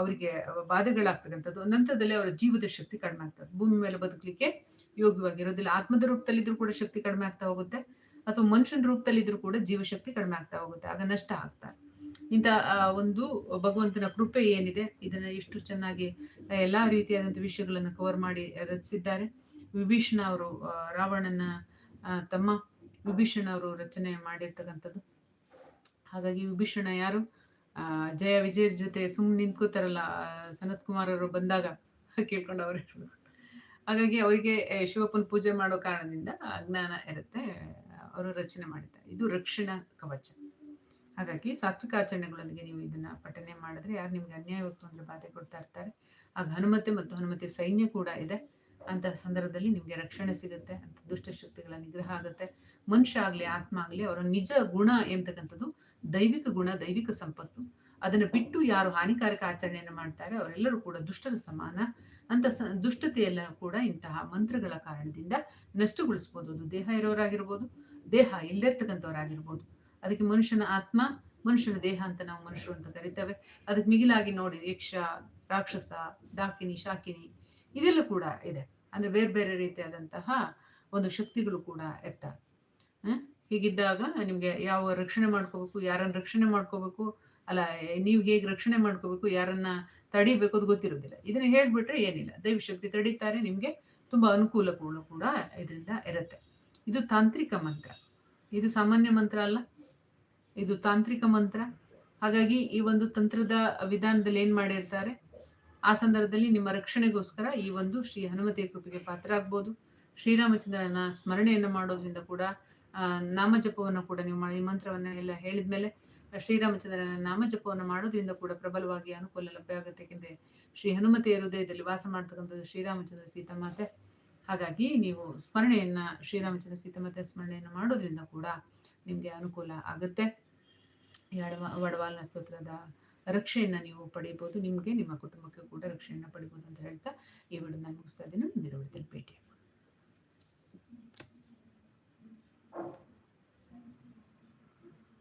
ಅವರಿಗೆ ಬಾಧೆಗಳಾಗ್ತಕ್ಕಂಥದ್ದು, ನಂತರದಲ್ಲಿ ಅವರ ಜೀವದ ಶಕ್ತಿ ಕಡಿಮೆ ಆಗ್ತದೆ. ಭೂಮಿ ಮೇಲೆ ಬದುಕಲಿಕ್ಕೆ ಯೋಗ್ಯವಾಗಿರೋದಿಲ್ಲ ಆತ್ಮದ ರೂಪದಲ್ಲಿ ಇದ್ರೂ ಕೂಡ ಶಕ್ತಿ ಕಡಿಮೆ ಆಗ್ತಾ ಹೋಗುತ್ತೆ. ಅಥವಾ ಮನುಷ್ಯನ ರೂಪದಲ್ಲಿ ಇದ್ರೂ ಕೂಡ ಜೀವಶಕ್ತಿ ಕಡಿಮೆ ಆಗ್ತಾ ಹೋಗುತ್ತೆ. ಆಗ ನಷ್ಟ ಆಗ್ತಾರೆ ಇಂಥ ಒಂದು ಭಗವಂತನ ಕೃಪೆ ಏನಿದೆ, ಇದನ್ನ ಎಷ್ಟು ಚೆನ್ನಾಗಿ, ಎಲ್ಲಾ ರೀತಿಯಾದಂಥ ವಿಷಯಗಳನ್ನು ಕವರ್ ಮಾಡಿ ರಚಿಸಿದ್ದಾರೆ. ವಿಭೀಷಣ ಅವರು ರಾವಣನ ತಮ್ಮ ವಿಭೀಷಣ ಅವರು ರಚನೆ ಮಾಡಿರ್ತಕ್ಕಂಥದ್ದು. ಹಾಗಾಗಿ ವಿಭೀಷಣ ಯಾರು? ಜಯ ವಿಜಯರ ಜೊತೆ ಸುಮ್ಮನೆ ನಿಂತ್ಕೋತಾರಲ್ಲ ಸನತ್ ಕುಮಾರ್ ಅವರು ಬಂದಾಗ ಕೇಳ್ಕೊಂಡು ಅವ್ರು ಹಾಗಾಗಿ ಅವರಿಗೆ ಶಿವಪ್ಪನ ಪೂಜೆ ಮಾಡೋ ಕಾರಣದಿಂದ ಅಜ್ಞಾನ ಇರುತ್ತೆ, ಅವರು ರಚನೆ ಮಾಡಿದ್ದಾರೆ. ಇದು ರಕ್ಷಣಾ ಕವಚ. ಹಾಗಾಗಿ ಸಾತ್ವಿಕ ಆಚರಣೆಗಳೊಂದಿಗೆ ನೀವು ಇದನ್ನ ಪಠನೆ ಮಾಡಿದ್ರೆ ಯಾರು ನಿಮಗೆ ಅನ್ಯಾಯ ಅಂದರೆ ಬಾಧೆ ಕೊಡ್ತಾ ಇರ್ತಾರೆ. ಆಗ ಹನುಮತೆ ಮತ್ತು ಹನುಮತಿ ಸೈನ್ಯ ಕೂಡ ಇದೆ. ಅಂತ ಸಂದರ್ಭದಲ್ಲಿ ನಿಮಗೆ ರಕ್ಷಣೆ ಸಿಗುತ್ತೆ, ಅಂತ ದುಷ್ಟಶಕ್ತಿಗಳ ನಿಗ್ರಹ ಆಗುತ್ತೆ. ಮನುಷ್ಯ ಆಗಲಿ, ಆತ್ಮ ಆಗಲಿ, ಅವರ ನಿಜ ಗುಣ ಎಂಬತಕ್ಕಂಥದ್ದು ದೈವಿಕ ಗುಣ, ದೈವಿಕ ಸಂಪತ್ತು. ಅದನ್ನು ಬಿಟ್ಟು ಯಾರು ಹಾನಿಕಾರಕ ಆಚರಣೆಯನ್ನು ಮಾಡ್ತಾರೆ, ಅವರೆಲ್ಲರೂ ಕೂಡ ದುಷ್ಟರ ಸಮಾನ. ಅಂತ ದುಷ್ಟತೆಯೆಲ್ಲ ಕೂಡ ಇಂತಹ ಮಂತ್ರಗಳ ಕಾರಣದಿಂದ ನಷ್ಟಗೊಳಿಸ್ಬೋದು. ಅದು ದೇಹ ಇರೋರಾಗಿರ್ಬೋದು, ದೇಹ ಇಲ್ಲಿರ್ತಕ್ಕಂಥವ್ರಾಗಿರ್ಬೋದು ಅದಕ್ಕೆ ಮನುಷ್ಯನ ಆತ್ಮ, ಮನುಷ್ಯನ ದೇಹ ಅಂತ ನಾವು ಮನುಷ್ಯರು ಅಂತ ಕರಿತೇವೆ. ಅದಕ್ಕೆ ಮಿಗಿಲಾಗಿ ನೋಡಿ ಯಕ್ಷ, ರಾಕ್ಷಸ, ಡಾಕಿನಿ, ಶಾಕಿನಿ, ಇದೆಲ್ಲ ಕೂಡ ಇದೆ. ಅಂದ್ರೆ ಬೇರೆ ಬೇರೆ ರೀತಿಯಾದಂತಹ ಒಂದು ಶಕ್ತಿಗಳು ಕೂಡ ಇರ್ತವೆ. ಹೀಗಿದ್ದಾಗ ನಿಮಗೆ ಯಾವ ರಕ್ಷಣೆ ಮಾಡ್ಕೋಬೇಕು, ಯಾರನ್ನ ರಕ್ಷಣೆ ಮಾಡ್ಕೋಬೇಕು, ಅಲ್ಲ, ನೀವು ಹೇಗೆ ರಕ್ಷಣೆ ಮಾಡ್ಕೋಬೇಕು, ಯಾರನ್ನ ತಡಿಬೇಕು ಅದು ಗೊತ್ತಿರೋದಿಲ್ಲ ಇದನ್ನ ಹೇಳ್ಬಿಟ್ರೆ ಏನಿಲ್ಲ. ದೈವಶಕ್ತಿ ತಡೀತಾರೆ, ನಿಮಗೆ ತುಂಬಾ ಅನುಕೂಲಗಳು ಕೂಡ ಇದರಿಂದ ಇರುತ್ತೆ. ಇದು ತಾಂತ್ರಿಕ ಮಂತ್ರ. ಇದು ಸಾಮಾನ್ಯ ಮಂತ್ರ ಅಲ್ಲ. ಇದು ತಾಂತ್ರಿಕ ಮಂತ್ರ. ಹಾಗಾಗಿ ಈ ಒಂದು ತಂತ್ರದ ವಿಧಾನದಲ್ಲಿ ಏನು ಮಾಡಿರ್ತಾರೆ? ಆ ಸಂದರ್ಭದಲ್ಲಿ ನಿಮ್ಮ ರಕ್ಷಣೆಗೋಸ್ಕರ ಈ ಒಂದು ಶ್ರೀ ಹನುಮತಿಯ ಕೃಪೆಗೆ ಪಾತ್ರ ಆಗ್ಬೋದು. ಶ್ರೀರಾಮಚಂದ್ರನ ಸ್ಮರಣೆಯನ್ನು ಮಾಡೋದ್ರಿಂದ ಕೂಡ ನಾಮಜಪವನ್ನು ಕೂಡ ನೀವು ಮಾಡಿ ಮಂತ್ರವನ್ನ ಎಲ್ಲ ಹೇಳಿದ್ಮೇಲೆ ಶ್ರೀರಾಮಚಂದ್ರನ ನಾಮಜಪವನ್ನು ಮಾಡೋದ್ರಿಂದ ಕೂಡ ಪ್ರಬಲವಾಗಿ ಅನುಕೂಲ ಲಭ್ಯ ಆಗುತ್ತೆ. ಏಕೆಂದರೆ ಶ್ರೀ ಹನುಮತಿಯ ಹೃದಯದಲ್ಲಿ ವಾಸ ಮಾಡ್ತಕ್ಕಂಥದ್ದು ಶ್ರೀರಾಮಚಂದ್ರ ಸೀತಮಾತೆ. ಹಾಗಾಗಿ ನೀವು ಸ್ಮರಣೆಯನ್ನು ಶ್ರೀರಾಮಚಂದ್ರ ಸೀತಮಾತೆ ಸ್ಮರಣೆಯನ್ನು ಮಾಡೋದ್ರಿಂದ ಕೂಡ ನಿಮಗೆ ಅನುಕೂಲ ಆಗುತ್ತೆ. ಎಡವ ವಡವಾಲ್ನ ಸ್ತೋತ್ರದ ರಕ್ಷೆಯನ್ನು ನೀವು ಪಡಿಬೋದು. ನಿಮಗೆ, ನಿಮ್ಮ ಕುಟುಂಬಕ್ಕೆ ಕೂಡ ರಕ್ಷೆಯನ್ನು ಪಡಿಬೋದು ಅಂತ ಹೇಳ್ತಾ ಈ ವಿಡಿಯೋ ನಾನು ಮುಗಿಸ್ತಾ ಇದ್ದೀನಿ. ಮುಂದಿನ ವಿಡಿಯೋದಲ್ಲಿ ಭೇಟಿ